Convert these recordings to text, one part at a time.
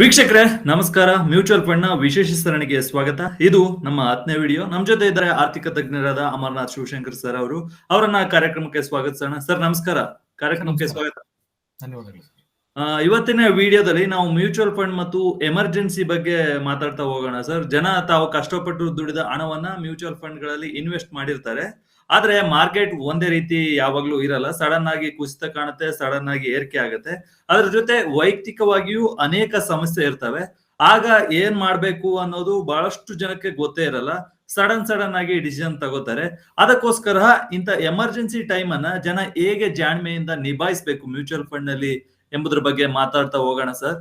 ವೀಕ್ಷಕರೇ ನಮಸ್ಕಾರ. ಮ್ಯೂಚುವಲ್ ಫಂಡ್ನ ವಿಶೇಷ ಸರಣಿಗೆ ಸ್ವಾಗತ. ಇದು ನಮ್ಮ ಹತ್ತನೇ ವಿಡಿಯೋ. ನಮ್ಮ ಜೊತೆ ಇದ್ದಾರೆ ಆರ್ಥಿಕ ತಜ್ಞರಾದ ಅಮರನಾಥ್ ಶಿವಶಂಕರ್ ಸರ್ ಅವರು. ಅವರನ್ನ ಕಾರ್ಯಕ್ರಮಕ್ಕೆ ಸ್ವಾಗತಿಸೋಣ ಸರ್. ನಮಸ್ಕಾರ. ಕಾರ್ಯಕ್ರಮಕ್ಕೆ ಸ್ವಾಗತ. ಧನ್ಯವಾದಗಳು ಆ, ಇವತ್ತಿನ ವಿಡಿಯೋದಲ್ಲಿ ನಾವು ಮ್ಯೂಚುವಲ್ ಫಂಡ್ ಮತ್ತು ಎಮರ್ಜೆನ್ಸಿ ಬಗ್ಗೆ ಮಾತಾಡ್ತಾ ಹೋಗೋಣ ಸರ್. ಜನ ತಾವು ಕಷ್ಟಪಟ್ಟು ದುಡಿದ ಹಣವನ್ನ ಮ್ಯೂಚುವಲ್ ಫಂಡ್ಗಳಲ್ಲಿ ಇನ್ವೆಸ್ಟ್ ಮಾಡಿರ್ತಾರೆ. ಆದ್ರೆ ಮಾರ್ಕೆಟ್ ಒಂದೇ ರೀತಿ ಯಾವಾಗ್ಲೂ ಇರಲ್ಲ. ಸಡನ್ ಆಗಿ ಕುಸಿತ ಕಾಣುತ್ತೆ ಸಡನ್ ಆಗಿ ಏರಿಕೆ ಆಗುತ್ತೆ. ಅದ್ರ ಜೊತೆ ವೈಯಕ್ತಿಕವಾಗಿಯೂ ಅನೇಕ ಸಮಸ್ಯೆ ಇರ್ತವೆ. ಆಗ ಏನ್ ಮಾಡ್ಬೇಕು ಅನ್ನೋದು ಬಹಳಷ್ಟು ಜನಕ್ಕೆ ಗೊತ್ತೇ ಇರಲ್ಲ. ಸಡನ್ ಸಡನ್ ಆಗಿ ಡಿಸಿಷನ್ ತಗೋತಾರೆ. ಅದಕ್ಕೋಸ್ಕರ ಇಂಥ ಎಮರ್ಜೆನ್ಸಿ ಟೈಮ್ ಅನ್ನ ಜನ ಹೇಗೆ ಜಾಣ್ಮೆಯಿಂದ ನಿಭಾಯಿಸ್ಬೇಕು ಮ್ಯೂಚುವಲ್ ಫಂಡ್ನಲ್ಲಿ ಎಂಬುದ್ರ ಬಗ್ಗೆ ಮಾತಾಡ್ತಾ ಹೋಗೋಣ ಸರ್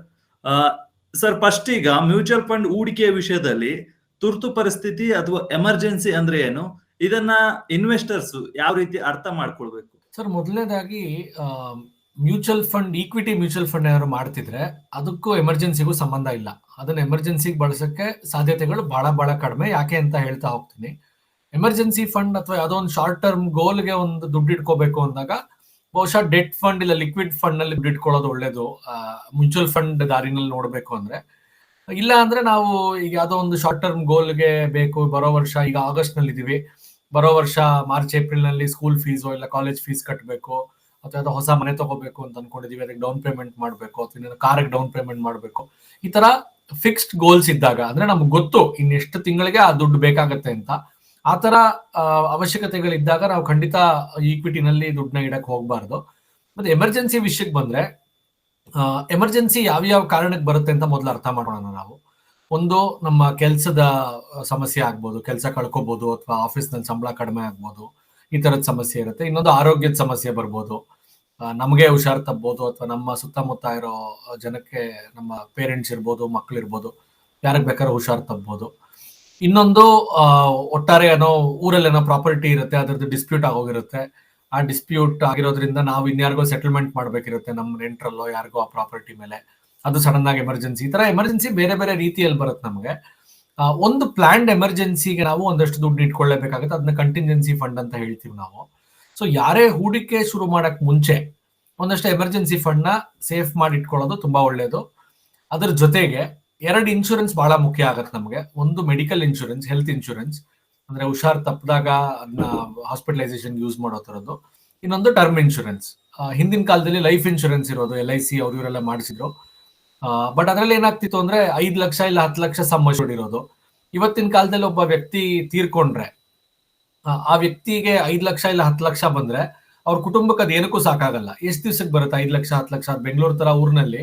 ಸರ್ ಫಸ್ಟ್ ಈಗ ಮ್ಯೂಚುವಲ್ ಫಂಡ್ ಹೂಡಿಕೆಯ ವಿಷಯದಲ್ಲಿ ತುರ್ತು ಪರಿಸ್ಥಿತಿ ಅಥವಾ ಎಮರ್ಜೆನ್ಸಿ ಅಂದ್ರೆ ಏನು? ಇದನ್ನ ಇನ್ವೆಸ್ಟರ್ಸ್ ಯಾವ ರೀತಿ ಅರ್ಥ ಮಾಡ್ಕೊಳ್ಬೇಕು? ಸರ್, ಮೊದಲನೇದಾಗಿ mutual fund equity mutual fund ಏನಾದ್ರು ಮಾಡ್ತಿದ್ರೆ ಅದಕ್ಕೂ ಎಮರ್ಜೆನ್ಸಿಗೂ ಸಂಬಂಧ ಇಲ್ಲ. ಅದನ್ನ ಎಮರ್ಜೆನ್ಸಿಗೆ ಬಳಸಕ್ಕೆ ಸಾಧ್ಯತೆಗಳು ಬಹಳ ಬಹಳ ಕಡಿಮೆ. ಯಾಕೆ ಅಂತ ಹೇಳ್ತಾ ಹೋಗ್ತೀನಿ. ಎಮರ್ಜೆನ್ಸಿ ಫಂಡ್ ಅಥವಾ ಯಾವುದೋ ಒಂದು ಶಾರ್ಟ್ ಟರ್ಮ್ ಗೋಲ್ಗೆ ಒಂದು ದುಡ್ಡು ಇಟ್ಕೋಬೇಕು ಅಂದಾಗ, ಬಹುಶಃ ಡೆಟ್ ಫಂಡ್ ಇಲ್ಲ ಲಿಕ್ವಿಡ್ ಫಂಡ್ನಲ್ಲಿ ದುಡ್ಡು ಇಟ್ಕೊಳ್ಳೋದು ಒಳ್ಳೇದು. ಮ್ಯೂಚುವಲ್ ಫಂಡ್ ದಾರಿನಲ್ಲಿ ನೋಡಬೇಕು ಅಂದ್ರೆ. ಇಲ್ಲ ಅಂದ್ರೆ ನಾವು ಈಗ ಯಾವುದೋ ಒಂದು ಶಾರ್ಟ್ ಟರ್ಮ್ ಗೋಲ್ಗೆ ಬೇಕು. ಬರೋ ವರ್ಷ ಈಗ ಆಗಸ್ಟ್ನಲ್ಲಿ ಇದೀವಿ ಬರೋ ವರ್ಷ ಮಾರ್ಚ್ ಏಪ್ರಿಲ್ನಲ್ಲಿ ಸ್ಕೂಲ್ ಫೀಸ್ ಇಲ್ಲ ಕಾಲೇಜ್ ಫೀಸ್ ಕಟ್ಟಬೇಕು ಅಥವಾ ಹೊಸ ಮನೆ ತಗೋಬೇಕು ಅಂತ ಅನ್ಕೊಂಡಿದೀವಿ. ಅದಕ್ಕೆ ಡೌನ್ ಪೇಮೆಂಟ್ ಮಾಡಬೇಕು ಅಥವಾ ಕಾರಿಗೆ ಡೌನ್ ಪೇಮೆಂಟ್ ಮಾಡಬೇಕು. ಈ ತರ ಫಿಕ್ಸ್ಡ್ ಗೋಲ್ಸ್ ಇದ್ದಾಗ, ಅಂದ್ರೆ ನಮ್ಗೆ ಗೊತ್ತು ಇನ್ನೆಷ್ಟು ತಿಂಗಳಿಗೆ ಆ ದುಡ್ಡು ಬೇಕಾಗತ್ತೆ ಅಂತ, ಆ ತರ ಅವಶ್ಯಕತೆಗಳಿದ್ದಾಗ ನಾವು ಖಂಡಿತ ಈಕ್ವಿಟಿನಲ್ಲಿ ದುಡ್ಡನ್ನ ಇಡಕ್ ಹೋಗ್ಬಾರ್ದು. ಮತ್ತೆ ಎಮರ್ಜೆನ್ಸಿ ವಿಷಯಕ್ಕೆ ಬಂದ್ರೆ ಎಮರ್ಜೆನ್ಸಿ ಯಾವ್ಯಾವ ಕಾರಣಕ್ಕೆ ಬರುತ್ತೆ ಅಂತ ಮೊದಲು ಅರ್ಥ ಮಾಡೋಣ ನಾವು. ಒಂದು ನಮ್ಮ ಕೆಲಸದ ಸಮಸ್ಯೆ ಆಗ್ಬೋದು, ಕೆಲಸ ಕಳ್ಕೊಬಹುದು ಅಥವಾ ಆಫೀಸ್ನಲ್ಲಿ ಸಂಬಳ ಕಡಿಮೆ ಆಗ್ಬೋದು, ಈ ತರದ ಸಮಸ್ಯೆ ಇರುತ್ತೆ. ಇನ್ನೊಂದು ಆರೋಗ್ಯದ ಸಮಸ್ಯೆ ಬರ್ಬೋದು. ನಮಗೆ ಹುಷಾರ್ ತಪ್ಪಬಹುದು ಅಥವಾ ನಮ್ಮ ಸುತ್ತಮುತ್ತ ಇರೋ ಜನಕ್ಕೆ ನಮ್ಮ ಪೇರೆಂಟ್ಸ್ ಇರ್ಬೋದು, ಮಕ್ಳು ಇರ್ಬೋದು, ಯಾರಿಗೆ ಬೇಕಾದ್ರೂ ಹುಷಾರ್ ತಪ್ಪಬಹುದು ಇನ್ನೊಂದು ಒಟ್ಟಾರೆ ಏನೋ ಊರಲ್ಲಿ ಏನೋ ಪ್ರಾಪರ್ಟಿ ಇರುತ್ತೆ, ಅದರದ್ದು ಡಿಸ್ಪ್ಯೂಟ್ ಆಗೋಗಿರುತ್ತೆ. ಆ ಡಿಸ್ಪ್ಯೂಟ್ ಆಗಿರೋದ್ರಿಂದ ನಾವು ಇನ್ಯಾರಿಗೋ ಸೆಟಲ್ಮೆಂಟ್ ಮಾಡ್ಬೇಕಿರುತ್ತೆ ನಮ್ಮ ನೆಂಟ್ರಲ್ಲೋ ಯಾರಿಗೋ ಆ ಪ್ರಾಪರ್ಟಿ ಮೇಲೆ. ಅದು ಸಡನ್ ಆಗಿ ಎಮರ್ಜೆನ್ಸಿ ಈ ತರ ಎಮರ್ಜೆನ್ಸಿ ಬೇರೆ ಬೇರೆ ರೀತಿಯಲ್ಲಿ ಬರುತ್ತೆ ನಮಗೆ. ಒಂದು ಪ್ಲಾನ್ಡ್ ಎಮರ್ಜೆನ್ಸಿಗೆ ನಾವು ಒಂದಷ್ಟು ದುಡ್ಡು ಇಟ್ಕೊಳ್ಳೇಬೇಕಾಗುತ್ತೆ. ಅದನ್ನ ಕಂಟಿಂಜೆನ್ಸಿ ಫಂಡ್ ಅಂತ ಹೇಳ್ತೀವಿ ನಾವು. ಸೊ ಯಾರೇ ಹೂಡಿಕೆ ಶುರು ಮಾಡಕ್ ಮುಂಚೆ ಒಂದಷ್ಟು ಎಮರ್ಜೆನ್ಸಿ ಫಂಡ್ನ ಸೇಫ್ ಮಾಡಿ ಇಟ್ಕೊಳ್ಳೋದು ತುಂಬಾ ಒಳ್ಳೇದು. ಅದರ ಜೊತೆಗೆ ಎರಡು ಇನ್ಶೂರೆನ್ಸ್ ಬಹಳ ಮುಖ್ಯ ಆಗತ್ತೆ ನಮಗೆ. ಒಂದು ಮೆಡಿಕಲ್ ಇನ್ಶೂರೆನ್ಸ್ ಹೆಲ್ತ್ ಇನ್ಶೂರೆನ್ಸ್ ಅಂದ್ರೆ ಹುಷಾರ್ ತಪ್ಪಿದಾಗ ಅದನ್ನ ಹಾಸ್ಪಿಟಲೈಸೇಷನ್ ಯೂಸ್ ಮಾಡೋ ತರದ್ದು. ಇನ್ನೊಂದು ಟರ್ಮ್ ಇನ್ಶೂರೆನ್ಸ್ ಹಿಂದಿನ ಕಾಲದಲ್ಲಿ ಲೈಫ್ ಇನ್ಶೂರೆನ್ಸ್ ಇರೋದು ಎಲ್ ಐ ಸಿ ಅವ್ರ ಇವರೆಲ್ಲ ಮಾಡಿಸಿದ್ರು. ಬಟ್ ಅದ್ರಲ್ಲಿ ಏನಾಗ್ತಿತ್ತು ಅಂದ್ರೆ ಐದ್ ಲಕ್ಷ ಇಲ್ಲ ಹತ್ತು ಲಕ್ಷ ಇರೋದು. ಇವತ್ತಿನ ಕಾಲದಲ್ಲಿ ಒಬ್ಬ ವ್ಯಕ್ತಿ ತೀರ್ಕೊಂಡ್ರೆ ಆ, ವ್ಯಕ್ತಿಗೆ ಐದ್ ಲಕ್ಷ ಇಲ್ಲ ಹತ್ತು ಲಕ್ಷ ಬಂದ್ರೆ ಅವ್ರ ಕುಟುಂಬಕ್ಕೆ ಏನಕ್ಕೂ ಸಾಕಾಗಲ್ಲ. ಎಷ್ಟು ದಿವ್ಸಕ್ಕೆ ಬರುತ್ತೆ ಐದ್ ಲಕ್ಷ ಹತ್ತು ಲಕ್ಷ? ಬೆಂಗಳೂರು ತರ ಊರಿನಲ್ಲಿ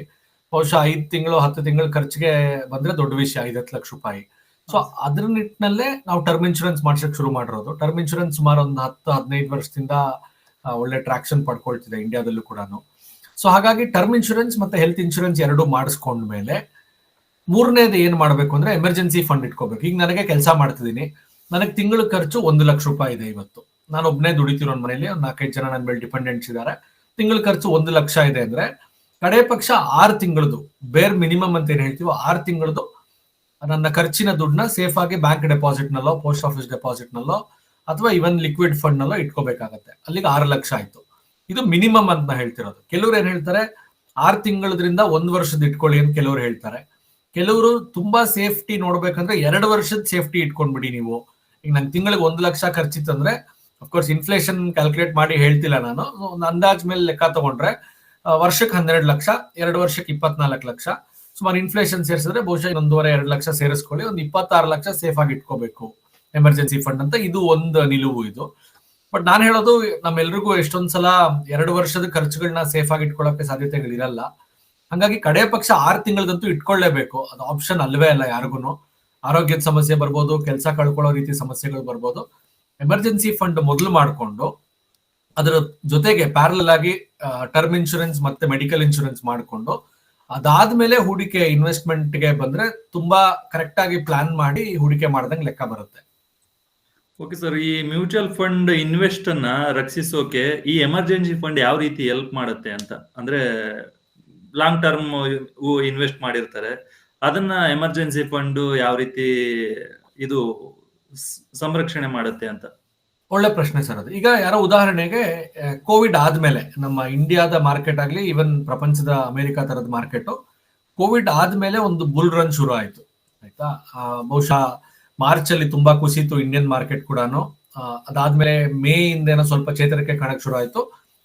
ಬಹುಶಃ ಐದ್ ತಿಂಗಳು ಹತ್ತು ತಿಂಗಳು ಖರ್ಚಿಗೆ ಬಂದ್ರೆ ದೊಡ್ಡ ವಿಷಯ ಐದ್ ಹತ್ತು ಲಕ್ಷ ರೂಪಾಯಿ. ಸೊ ಅದ್ರ ನಿಟ್ಟಿನಲ್ಲೇ ನಾವು ಟರ್ಮ್ ಇನ್ಶೂರೆನ್ಸ್ ಮಾಡ್ಸಕ್ ಶುರು ಮಾಡಿರೋದು. ಟರ್ಮ್ ಇನ್ಶೂರೆನ್ಸ್ ಸುಮಾರು ಒಂದು ಹತ್ತು ಹದಿನೈದು ವರ್ಷದಿಂದ ಒಳ್ಳೆ ಟ್ರಾಕ್ಷನ್ ಪಡ್ಕೊಳ್ತಿದೆ ಇಂಡಿಯಾದಲ್ಲೂ ಕೂಡ ಸೊ ಹಾಗಾಗಿ ಟರ್ಮ್ ಇನ್ಶೂರೆನ್ಸ್ ಮತ್ತೆ ಹೆಲ್ತ್ ಇನ್ಶೂರೆನ್ಸ್ ಎರಡು ಮಾಡಿಸ್ಕೊಂಡ್ಮೇಲೆ ಮೂರನೇದು ಏನು ಮಾಡಬೇಕು ಅಂದ್ರೆ ಎಮರ್ಜೆನ್ಸಿ ಫಂಡ್ ಇಟ್ಕೋಬೇಕು. ಈಗ ನನಗೆ ಕೆಲಸ ಮಾಡ್ತಿದ್ದೀನಿ. ನನಗೆ ತಿಂಗಳ ಖರ್ಚು ಒಂದು ಲಕ್ಷ ರೂಪಾಯಿ ಇದೆ ಇವತ್ತು. ನಾನು ಒಬ್ಬನೇ ದುಡಿತಿರೋ ಮನೇಲಿ ಒಂದು ನಾಲ್ಕೈದು ಜನ ನನ್ನ ಮೇಲೆ ಡಿಪೆಂಡೆಂಟ್ಸ್ ಇದ್ದಾರೆ ತಿಂಗಳ ಖರ್ಚು ಒಂದು ಲಕ್ಷ ಇದೆ ಅಂದ್ರೆ ಕಡೆ ಪಕ್ಷ ಆರು ತಿಂಗಳದು ಬೇರ್ ಮಿನಿಮಮ್ ಅಂತ ಏನು ಹೇಳ್ತೀವೋ ಆರು ತಿಂಗಳದು ನನ್ನ ಖರ್ಚಿನ ದುಡ್ಡನ್ನ ಸೇಫ್ ಆಗಿ ಬ್ಯಾಂಕ್ ಡೆಪಾಸಿಟ್ ನಲ್ಲೋ ಪೋಸ್ಟ್ ಆಫೀಸ್ ಡೆಪಾಸಿಟ್ ನಲ್ಲೋ ಅಥವಾ ಇವನ್ ಲಿಕ್ವಿಡ್ ಫಂಡ್ ನಲ್ಲೋ ಇಟ್ಕೋಬೇಕಾಗತ್ತೆ. ಅಲ್ಲಿಗೆ ಆರು ಲಕ್ಷ ಆಯ್ತು. ಇದು ಮಿನಿಮಮ್ ಅಂತ ಹೇಳ್ತಿರೋದು. ಕೆಲವ್ರು ಏನ್ ಹೇಳ್ತಾರೆ, ಆರು ತಿಂಗಳದ್ರಿಂದ ಒಂದ್ ವರ್ಷದ ಇಟ್ಕೊಳ್ಳಿ ಅಂತ ಕೆಲವ್ರು ಹೇಳ್ತಾರೆ. ಕೆಲವರು ತುಂಬಾ ಸೇಫ್ಟಿ ನೋಡ್ಬೇಕಂದ್ರೆ ಎರಡು ವರ್ಷದ ಸೇಫ್ಟಿ ಇಟ್ಕೊಂಡ್ಬಿಡಿ ನೀವು. ಈಗ ನನ್ ತಿಂಗಳಿಗೆ ಒಂದು ಲಕ್ಷ ಖರ್ಚಿತ್ತಂದ್ರೆ ಅಫ್ಕೋರ್ಸ್ ಇನ್ಫ್ಲೇಷನ್ ಕ್ಯಾಲ್ಕುಲೇಟ್ ಮಾಡಿ ಹೇಳ್ತಿಲ್ಲ ನಾನು. ಒಂದು ಅಂದಾಜ್ ಮೇಲೆ ಲೆಕ್ಕ ತಗೊಂಡ್ರೆ ವರ್ಷಕ್ಕೆ ಹನ್ನೆರಡು ಲಕ್ಷ, ಎರಡು ವರ್ಷಕ್ಕೆ ಇಪ್ಪತ್ನಾಲ್ಕು ಲಕ್ಷ. ಸುಮಾರು ಇನ್ಫ್ಲೇಷನ್ ಸೇರಿಸಿದ್ರೆ ಬಹುಶಃ ಒಂದೂವರೆ ಎರಡು ಲಕ್ಷ ಸೇರಿಸ್ಕೊಳ್ಳಿ, ಒಂದು ಇಪ್ಪತ್ತಾರು ಲಕ್ಷ ಸೇಫ್ ಆಗಿ ಇಟ್ಕೋಬೇಕು. ಎಮರ್ಜೆನ್ಸಿ ಫಂಡ್ ಅಂತ ಇದು ಒಂದು ನಿಲುವು ಇದು. ಬಟ್ ನಾನು ಹೇಳೋದು ನಮ್ಮೆಲ್ರಿಗೂ ಎಷ್ಟೊಂದ್ ಸಲ ಎರಡು ವರ್ಷದ ಖರ್ಚುಗಳನ್ನ ಸೇಫ್ ಆಗಿ ಇಟ್ಕೊಳ್ಳೋಕೆ ಸಾಧ್ಯತೆಗಳಿರಲ್ಲ. ಹಂಗಾಗಿ ಕಡೆ ಪಕ್ಷ ಆರು ತಿಂಗಳದಂತೂ ಇಟ್ಕೊಳ್ಳೇಬೇಕು ಅದು ಆಪ್ಷನ್ ಅಲ್ವೇ ಅಲ್ಲ ಯಾರಿಗೂ ಆರೋಗ್ಯದ ಸಮಸ್ಯೆ ಬರ್ಬೋದು, ಕೆಲಸ ಕಳ್ಕೊಳ್ಳೋ ರೀತಿ ಸಮಸ್ಯೆಗಳು ಬರ್ಬೋದು. ಎಮರ್ಜೆನ್ಸಿ ಫಂಡ್ ಮೊದಲು ಮಾಡಿಕೊಂಡು, ಅದರ ಜೊತೆಗೆ ಪ್ಯಾರಲ್ ಆಗಿ ಟರ್ಮ್ ಇನ್ಶೂರೆನ್ಸ್ ಮತ್ತೆ ಮೆಡಿಕಲ್ ಇನ್ಶೂರೆನ್ಸ್ ಮಾಡಿಕೊಂಡು, ಅದಾದ್ಮೇಲೆ ಹೂಡಿಕೆ ಇನ್ವೆಸ್ಟ್ಮೆಂಟ್ಗೆ ಬಂದ್ರೆ ತುಂಬಾ ಕರೆಕ್ಟ್ ಆಗಿ ಪ್ಲಾನ್ ಮಾಡಿ ಹೂಡಿಕೆ ಮಾಡ್ದಂಗೆ ಲೆಕ್ಕ ಬರುತ್ತೆ. ಓಕೆ ಸರ್ ಈ ಮ್ಯೂಚುವಲ್ ಫಂಡ್ ಇನ್ವೆಸ್ಟ್ ಅನ್ನ ರಕ್ಷಿಸೋಕೆ ಈ ಎಮರ್ಜೆನ್ಸಿ ಫಂಡ್ ಯಾವ ರೀತಿ ಹೆಲ್ಪ್ ಮಾಡುತ್ತೆ ಅಂತ? ಅಂದ್ರೆ ಲಾಂಗ್ ಟರ್ಮ್ ಇನ್ವೆಸ್ಟ್ ಮಾಡಿರ್ತಾರೆ. ಅದನ್ನ ಎಮರ್ಜೆನ್ಸಿ ಫಂಡ್ ಯಾವ ರೀತಿ ಇದು ಸಂರಕ್ಷಣೆ ಮಾಡುತ್ತೆ ಅಂತ? ಒಳ್ಳೆ ಪ್ರಶ್ನೆ ಸರ್ ಅದು. ಈಗ ಯಾರೋ ಉದಾಹರಣೆಗೆ ಕೋವಿಡ್ ಆದ್ಮೇಲೆ, ನಮ್ಮ ಇಂಡಿಯಾದ ಮಾರ್ಕೆಟ್ ಆಗ್ಲಿ ಈವನ್ ಪ್ರಪಂಚದ ಅಮೆರಿಕ ತರದ ಮಾರ್ಕೆಟ್ ಕೋವಿಡ್ ಆದ್ಮೇಲೆ ಒಂದು ಬುಲ್ ರನ್ ಶುರು ಆಯ್ತು. ಆಯ್ತಾ? ಬಹುಶಃ ಮಾರ್ಚ್ ಅಲ್ಲಿ ತುಂಬಾ ಕುಸಿತು ಇಂಡಿಯನ್ ಮಾರ್ಕೆಟ್ ಕೂಡ ಅದಾದ್ಮೇಲೆ ಮೇ ಇಂದೇನೋ ಸ್ವಲ್ಪ ಚೇತರಿಕೆ ಕಾಣಕ್ ಶುರು ಆಯ್ತು.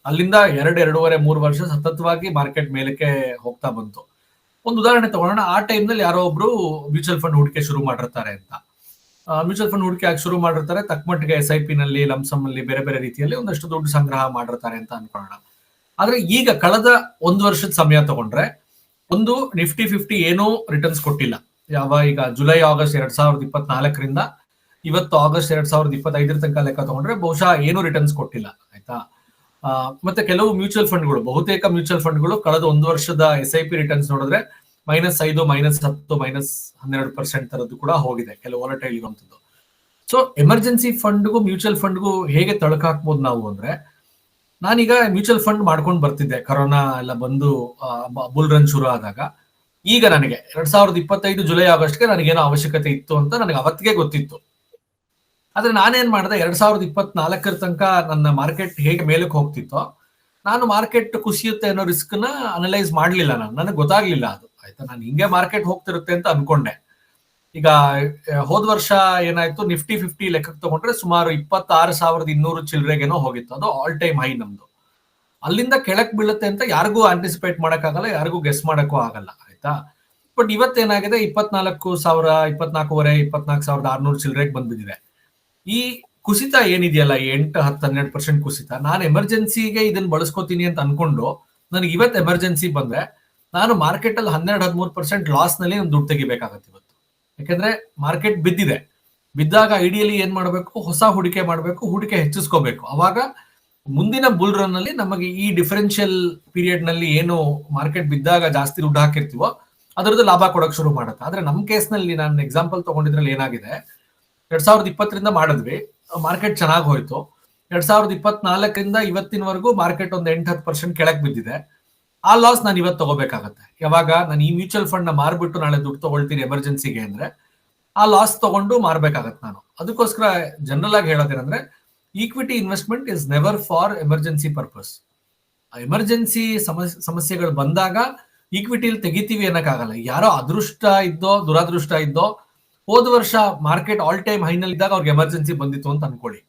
ಅಲ್ಲಿಂದ ಎರಡ್, ಎರಡೂವರೆ, ಮೂರು ವರ್ಷ ಸತತವಾಗಿ ಮಾರ್ಕೆಟ್ ಮೇಲಕ್ಕೆ ಹೋಗ್ತಾ ಬಂತು. ಒಂದು ಉದಾಹರಣೆ ತಗೊಳ್ಳೋಣ. ಆ ಟೈಮ್ನಲ್ಲಿ ಯಾರೋ ಒಬ್ರು ಮ್ಯೂಚುವಲ್ ಫಂಡ್ ಹೂಡಿಕೆ ಶುರು ಮಾಡಿರ್ತಾರೆ ಅಂತ. ಮ್ಯೂಚುವಲ್ ಫಂಡ್ ಹೂಡಿಕೆ ಶುರು ಮಾಡಿರ್ತಾರೆ? ತಕ್ಕಮಟ್ಟಿಗೆ ಎಸ್ ಐ ಪಿ ನಲ್ಲಿ ಲಂಸಮ್ ಅಲ್ಲಿ ಬೇರೆ ಬೇರೆ ರೀತಿಯಲ್ಲಿ ಒಂದಷ್ಟು ದುಡ್ಡು ಸಂಗ್ರಹ ಮಾಡಿರ್ತಾರೆ ಅಂತ ಅನ್ಕೊಳ್ಳೋಣ. ಆದ್ರೆ ಈಗ ಕಳೆದ ಒಂದು ವರ್ಷದ ಸಮಯ ತಗೊಂಡ್ರೆ ಒಂದು ನಿಫ್ಟಿ ಫಿಫ್ಟಿ ಏನೂ ರಿಟರ್ನ್ಸ್ ಕೊಟ್ಟಿಲ್ಲ. ಯಾವ ಈಗ ಜುಲೈ, ಆಗಸ್ಟ್ ಎರಡ್ ಸಾವಿರದ ಇಪ್ಪತ್ನಾಲ್ಕರಿಂದ ಇವತ್ತು ಆಗಸ್ಟ್ ಎರಡ್ ಸಾವಿರದ ಇಪ್ಪತ್ತೈದರ ತನಕ ಲೆಕ್ಕ ತಗೊಂಡ್ರೆ ಬಹುಶಃ ಏನು ರಿಟರ್ನ್ಸ್ ಕೊಟ್ಟಿಲ್ಲ, ಆಯ್ತಾ? ಮತ್ತೆ ಕೆಲವು ಮ್ಯೂಚುವಲ್ ಫಂಡ್ಗಳು ಬಹುತೇಕ ಮ್ಯೂಚುವಲ್ ಫಂಡ್ಗಳು ಕಳೆದ ಒಂದು ವರ್ಷದ ಎಸ್ ಐ ಪಿ ರಿಟರ್ನ್ಸ್ ನೋಡಿದ್ರೆ ಮೈನಸ್ ಐದು ಮೈನಸ್ ಹತ್ತು ಮೈನಸ್ ಹನ್ನೆರಡು ಪರ್ಸೆಂಟ್ ತರದ್ದು ಕೂಡ ಹೋಗಿದೆ, ಕೆಲವು ವಾಲಟೈಲ್ ಇರುವಂತದ್ದು. ಸೊ ಎಮರ್ಜೆನ್ಸಿ ಫಂಡ್ಗೂ ಮ್ಯೂಚುವಲ್ ಫಂಡ್ಗೂ ಹೇಗೆ ತಳಕ ಹಾಕ್ಬೋದು ನಾವು ಅಂದ್ರೆ, ನಾನೀಗ ಮ್ಯೂಚುವಲ್ ಫಂಡ್ ಮಾಡ್ಕೊಂಡು ಬರ್ತಿದ್ದೆ ಕರೋನಾ ಎಲ್ಲ ಬಂದು ಬುಲ್ ರನ್ ಶುರು ಆದಾಗ. ಈಗ ನನಗೆ ಎರಡ್ ಸಾವಿರದ ಇಪ್ಪತ್ತೈದು ಜುಲೈ ಆಗಸ್ಟ್ಗೆ ನನಗೇನೋ ಅವಶ್ಯಕತೆ ಇತ್ತು ಅಂತ ನನಗೆ ಅವತ್ತಿಗೆ ಗೊತ್ತಿತ್ತು. ಆದ್ರೆ ನಾನೇನ್ ಮಾಡಿದೆ, ಎರಡ್ ಸಾವಿರದ ಇಪ್ಪತ್ನಾಲ್ಕರ ತನಕ ನನ್ನ ಮಾರ್ಕೆಟ್ ಹೇಗೆ ಮೇಲಕ್ಕೆ ಹೋಗ್ತಿತ್ತೋ, ನಾನು ಮಾರ್ಕೆಟ್ ಕುಸಿಯುತ್ತೆ ಅನ್ನೋ ರಿಸ್ಕ್ನ ಅನಲೈಸ್ ಮಾಡ್ಲಿಲ್ಲ ನಾನು. ನನಗೆ ಗೊತ್ತಾಗ್ಲಿಲ್ಲ ಅದು. ಆಯ್ತಾ? ನಾನು ಹಿಂಗೆ ಮಾರ್ಕೆಟ್ ಹೋಗ್ತಿರುತ್ತೆ ಅಂತ ಅನ್ಕೊಂಡೆ. ಈಗ ಹೋದ್ ವರ್ಷ ಏನಾಯ್ತು, ನಿಫ್ಟಿ ಫಿಫ್ಟಿ ಲೆಕ್ಕಕ್ಕೆ ತಗೊಂಡ್ರೆ ಸುಮಾರು ಇಪ್ಪತ್ತಾರು ಸಾವಿರದ ಇನ್ನೂರು ಚಿಲ್ಲರೆಗೇನೋ ಹೋಗಿತ್ತು. ಅದು ಆಲ್ ಟೈಮ್ ಹೈ ನಮ್ದು. ಅಲ್ಲಿಂದ ಕೆಳಕ್ ಬೀಳುತ್ತೆ ಅಂತ ಯಾರಿಗೂ ಆಂಟಿಸಿಪೇಟ್ ಮಾಡೋಕ್ಕಾಗಲ್ಲ, ಯಾರಿಗೂ ಗೆಸ್ ಮಾಡೋಕ್ಕೂ ಆಗಲ್ಲ. ಆಯ್ತಾ? ಬಟ್ ಇವತ್ತೇನಾಗಿದೆ? ಇಪ್ಪತ್ನಾಲ್ಕು ಸಾವಿರ, ಇಪ್ಪತ್ನಾಲ್ಕೂವರೆ, ಇಪ್ಪತ್ನಾಲ್ಕು ಸಾವಿರದ ಆರ್ನೂರು ಚಿಲ್ಲರೆಗೆ ಬಂದ್ಬಿಟ್ಟಿದೆ. ಈ ಕುಸಿತ ಏನಿದೆಯಲ್ಲ ಎಂಟು, ಹತ್ತು, ಹನ್ನೆರಡು ಪರ್ಸೆಂಟ್ ಕುಸಿತ, ನಾನು ಎಮರ್ಜೆನ್ಸಿಗೆ ಇದನ್ನ ಬಳಸ್ಕೋತೀನಿ ಅಂತ ಅನ್ಕೊಂಡು ನನಗೆ ಇವತ್ತು ಎಮರ್ಜೆನ್ಸಿ ಬಂದ್ರೆ ನಾನು ಮಾರ್ಕೆಟ್ ಅಲ್ಲಿ ಹನ್ನೆರಡು, ಹದಿಮೂರು ಪರ್ಸೆಂಟ್ ಲಾಸ್ನಲ್ಲಿ ನಾನು ದುಡ್ಡು ತೆಗಿಬೇಕಾಗತ್ತೆ ಇವತ್ತು. ಯಾಕಂದ್ರೆ ಮಾರ್ಕೆಟ್ ಬಿದ್ದಿದೆ. ಬಿದ್ದಾಗ ಐಡಿಯಲಿ ಏನ್ ಮಾಡಬೇಕು? ಹೊಸ ಹೂಡಿಕೆ ಮಾಡಬೇಕು, ಹೂಡಿಕೆ ಹೆಚ್ಚಿಸ್ಕೋಬೇಕು. ಅವಾಗ ಮುಂದಿನ ಬುಲ್ ರನ್ ಅಲ್ಲಿ ನಮಗೆ ಈ ಡಿಫರೆನ್ಷಿಯಲ್ ಪೀರಿಯಡ್ನಲ್ಲಿ ಏನು ಮಾರ್ಕೆಟ್ ಬಿದ್ದಾಗ ಜಾಸ್ತಿ ದುಡ್ಡು ಹಾಕಿರ್ತೀವೋ, ಅದರದ್ದು ಲಾಭ ಕೊಡಕ್ ಶುರು ಮಾಡುತ್ತೆ. ಆದ್ರೆ ನಮ್ಮ ಕೇಸ್ನಲ್ಲಿ ನಾನು ಎಕ್ಸಾಂಪಲ್ ತಗೊಂಡಿದ್ರಲ್ಲಿ ಏನಾಗಿದೆ, ಎರಡ್ ಸಾವಿರದ ಇಪ್ಪತ್ತರಿಂದ ಮಾಡಿದ್ವಿ ಮಾರ್ಕೆಟ್ ಚೆನ್ನಾಗಿ ಹೋಯ್ತು. ಎರಡ್ ಸಾವಿರದ ಇಪ್ಪತ್ನಾಲ್ಕರಿಂದ ಇವತ್ತಿನವರೆಗೂ ಮಾರ್ಕೆಟ್ ಒಂದು ಎಂಟು, ಹತ್ತು ಪರ್ಸೆಂಟ್ ಕೆಳಕ್ ಬಿದ್ದಿದೆ. ಆ ಲಾಸ್ ನಾನು ಇವತ್ತು ತಗೋಬೇಕಾಗತ್ತೆ. ಯಾವಾಗ? ನಾನು ಈ ಮ್ಯೂಚುವಲ್ ಫಂಡ್ನ ಮಾರ್ಬಿಟ್ಟು ನಾಳೆ ದುಡ್ಡು ತಗೊಳ್ತೀನಿ ಎಮರ್ಜೆನ್ಸಿಗೆ ಅಂದ್ರೆ, ಆ ಲಾಸ್ ತಗೊಂಡು ಮಾರ್ಬೇಕಾಗತ್ತೆ ನಾನು. ಅದಕ್ಕೋಸ್ಕರ ಜನರಲ್ ಆಗಿ ಹೇಳೋದೇನಂದ್ರೆ equity investment is never for emergency purpose. Emergency ಸಮಸ್ಯೆಗಳು ಬಂದಾಗ ಈಕ್ವಿಟಿಲಿ ತೆಗಿತೀವಿ ಅನ್ನಕ್ಕಾಗಲ್ಲ. ಯಾರೋ ಅದೃಷ್ಟ ಇದ್ದೋ ದುರಾದೃಷ್ಟ ಇದ್ದೋ ಹೋದ ವರ್ಷ ಮಾರ್ಕೆಟ್ ಆಲ್ ಟೈಮ್ ಹೈನಲ್ಲಿ ಇದ್ದಾಗ ಅವ್ರಿಗೆ ಎಮರ್ಜೆನ್ಸಿ ಬಂದಿತ್ತು ಅಂತ ಅನ್ಕೊಳ್ಳಿ.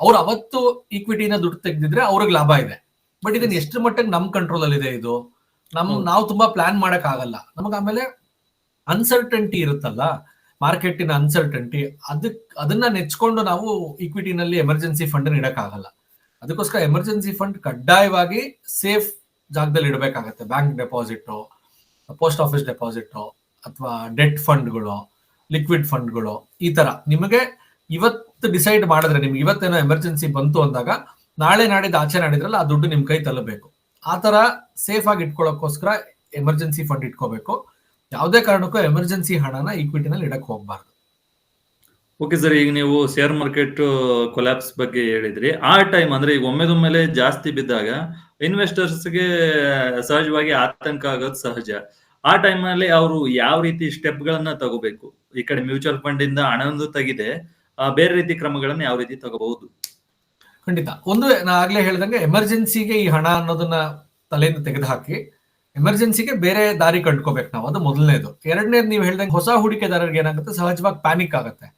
ಅವ್ರು ಅವತ್ತು ಈಕ್ವಿಟಿನ ದುಡ್ಡು ತೆಗೆದಿದ್ರೆ ಅವ್ರಿಗೆ ಲಾಭ ಇದೆ. ಬಟ್ ಇದನ್ನ ಎಷ್ಟು ಮಟ್ಟಿಗೆ ನಮ್ಮ ಕಂಟ್ರೋಲ್ ಅಲ್ಲಿ ಇದೆ? ಇದು ನಮ್. ನಾವು ತುಂಬಾ ಪ್ಲಾನ್ ಮಾಡಕ್ ಆಗಲ್ಲ ನಮಗೆ ಆಮೇಲೆ ಅನ್ಸರ್ಟನ್ಟಿ ಇರುತ್ತಲ್ಲ. ಮಾರ್ಕೆಟಿನ ಅನ್ಸರ್ಟನ್ಟಿ ಅದಕ್, ಅದನ್ನ ನೆಚ್ಕೊಂಡು ನಾವು ಈಕ್ವಿಟಿನಲ್ಲಿ ಎಮರ್ಜೆನ್ಸಿ ಫಂಡ್ ಇಡಕ್ಕಾಗಲ್ಲ. ಅದಕ್ಕೋಸ್ಕರ ಎಮರ್ಜೆನ್ಸಿ ಫಂಡ್ ಕಡ್ಡಾಯವಾಗಿ ಸೇಫ್ ಜಾಗದಲ್ಲಿ ಇಡಬೇಕಾಗತ್ತೆ. Bank deposit post office deposit ಅಥವಾ ಡೆಟ್ ಫಂಡ್ಗಳು ಲಿಕ್ವಿಡ್ ಫಂಡ್ಗಳು ಈ ತರ. ನಿಮಗೆ ಇವತ್ತು ಡಿಸೈಡ್ ಮಾಡಿದ್ರೆ, ನಿಮ್ಗೆ ಇವತ್ತೇನೋ ಎಮರ್ಜೆನ್ಸಿ ಬಂತು ಅಂದಾಗ, ನಾಳೆ ನಾಡಿದ್ದು ಆಚೆ ನಾಡಿದ್ರಲ್ಲ, ಆ ದುಡ್ಡು ನಿಮ್ ಕೈ ತಲುಪಬೇಕು ಆ ತರ ಸೇಫ್ ಆಗಿ ಇಟ್ಕೊಳ್ಳೋಕ್ಕೋಸ್ಕರ ಎಮರ್ಜೆನ್ಸಿ ಫಂಡ್ ಇಟ್ಕೋಬೇಕು. ಯಾವುದೇ ಕಾರಣಕ್ಕೂ ಎಮರ್ಜೆನ್ಸಿ ಹಣನ ಈಕ್ವಿಟಿನಲ್ಲಿ ಇಡಕ್ ಹೋಗ್ಬಾರ್ದು. ಓಕೆ ಸರ್ ಈಗ ನೀವು ಶೇರ್ ಮಾರ್ಕೆಟ್ ಕೊಲ್ಯಾಪ್ಸ್ ಬಗ್ಗೆ ಹೇಳಿದ್ರಿ. ಆ ಟೈಮ್ ಅಂದ್ರೆ ಈಗ ಒಮ್ಮೆದೊಮ್ಮೆಲೆ ಜಾಸ್ತಿ ಬಿದ್ದಾಗ ಇನ್ವೆಸ್ಟರ್ಸ್ಗೆ ಸಹಜವಾಗಿ ಆತಂಕ ಆಗೋದು ಸಹಜ. ಆ ಟೈಮ್ನಲ್ಲಿ ಅವರು ಯಾವ ರೀತಿ ಸ್ಟೆಪ್ ಗಳನ್ನ ತಗೋಬೇಕು? ಈ ಕಡೆ ಮ್ಯೂಚುವಲ್ ಫಂಡ್ ಇಂದ ಹಣವನ್ನು ತೆಗಿದೆ ಆ, ಬೇರೆ ರೀತಿ ಕ್ರಮಗಳನ್ನ ಯಾವ ರೀತಿ ತಗೋಬಹುದು? ಖಂಡಿತ. ಒಂದು ನಾ ಆಗ್ಲೇ ಹೇಳ್ದಂಗೆ ಎಮರ್ಜೆನ್ಸಿಗೆ ಈ ಹಣ ಅನ್ನೋದನ್ನ ತಲೆಯಿಂದ ತೆಗೆದುಹಾಕಿ ಎಮರ್ಜೆನ್ಸಿಗೆ ಬೇರೆ ದಾರಿ ಕಂಡ್ಕೋಬೇಕು ನಾವು. ಅದು ಮೊದಲನೇದು. ಎರಡನೇದು ನೀವು ಹೇಳ್ದಂಗೆ ಹೊಸ ಹೂಡಿಕೆದಾರರಿಗೆ ಏನಾಗುತ್ತೆ? ಸಹಜವಾಗಿ ಪ್ಯಾನಿಕ್ ಆಗುತ್ತೆ.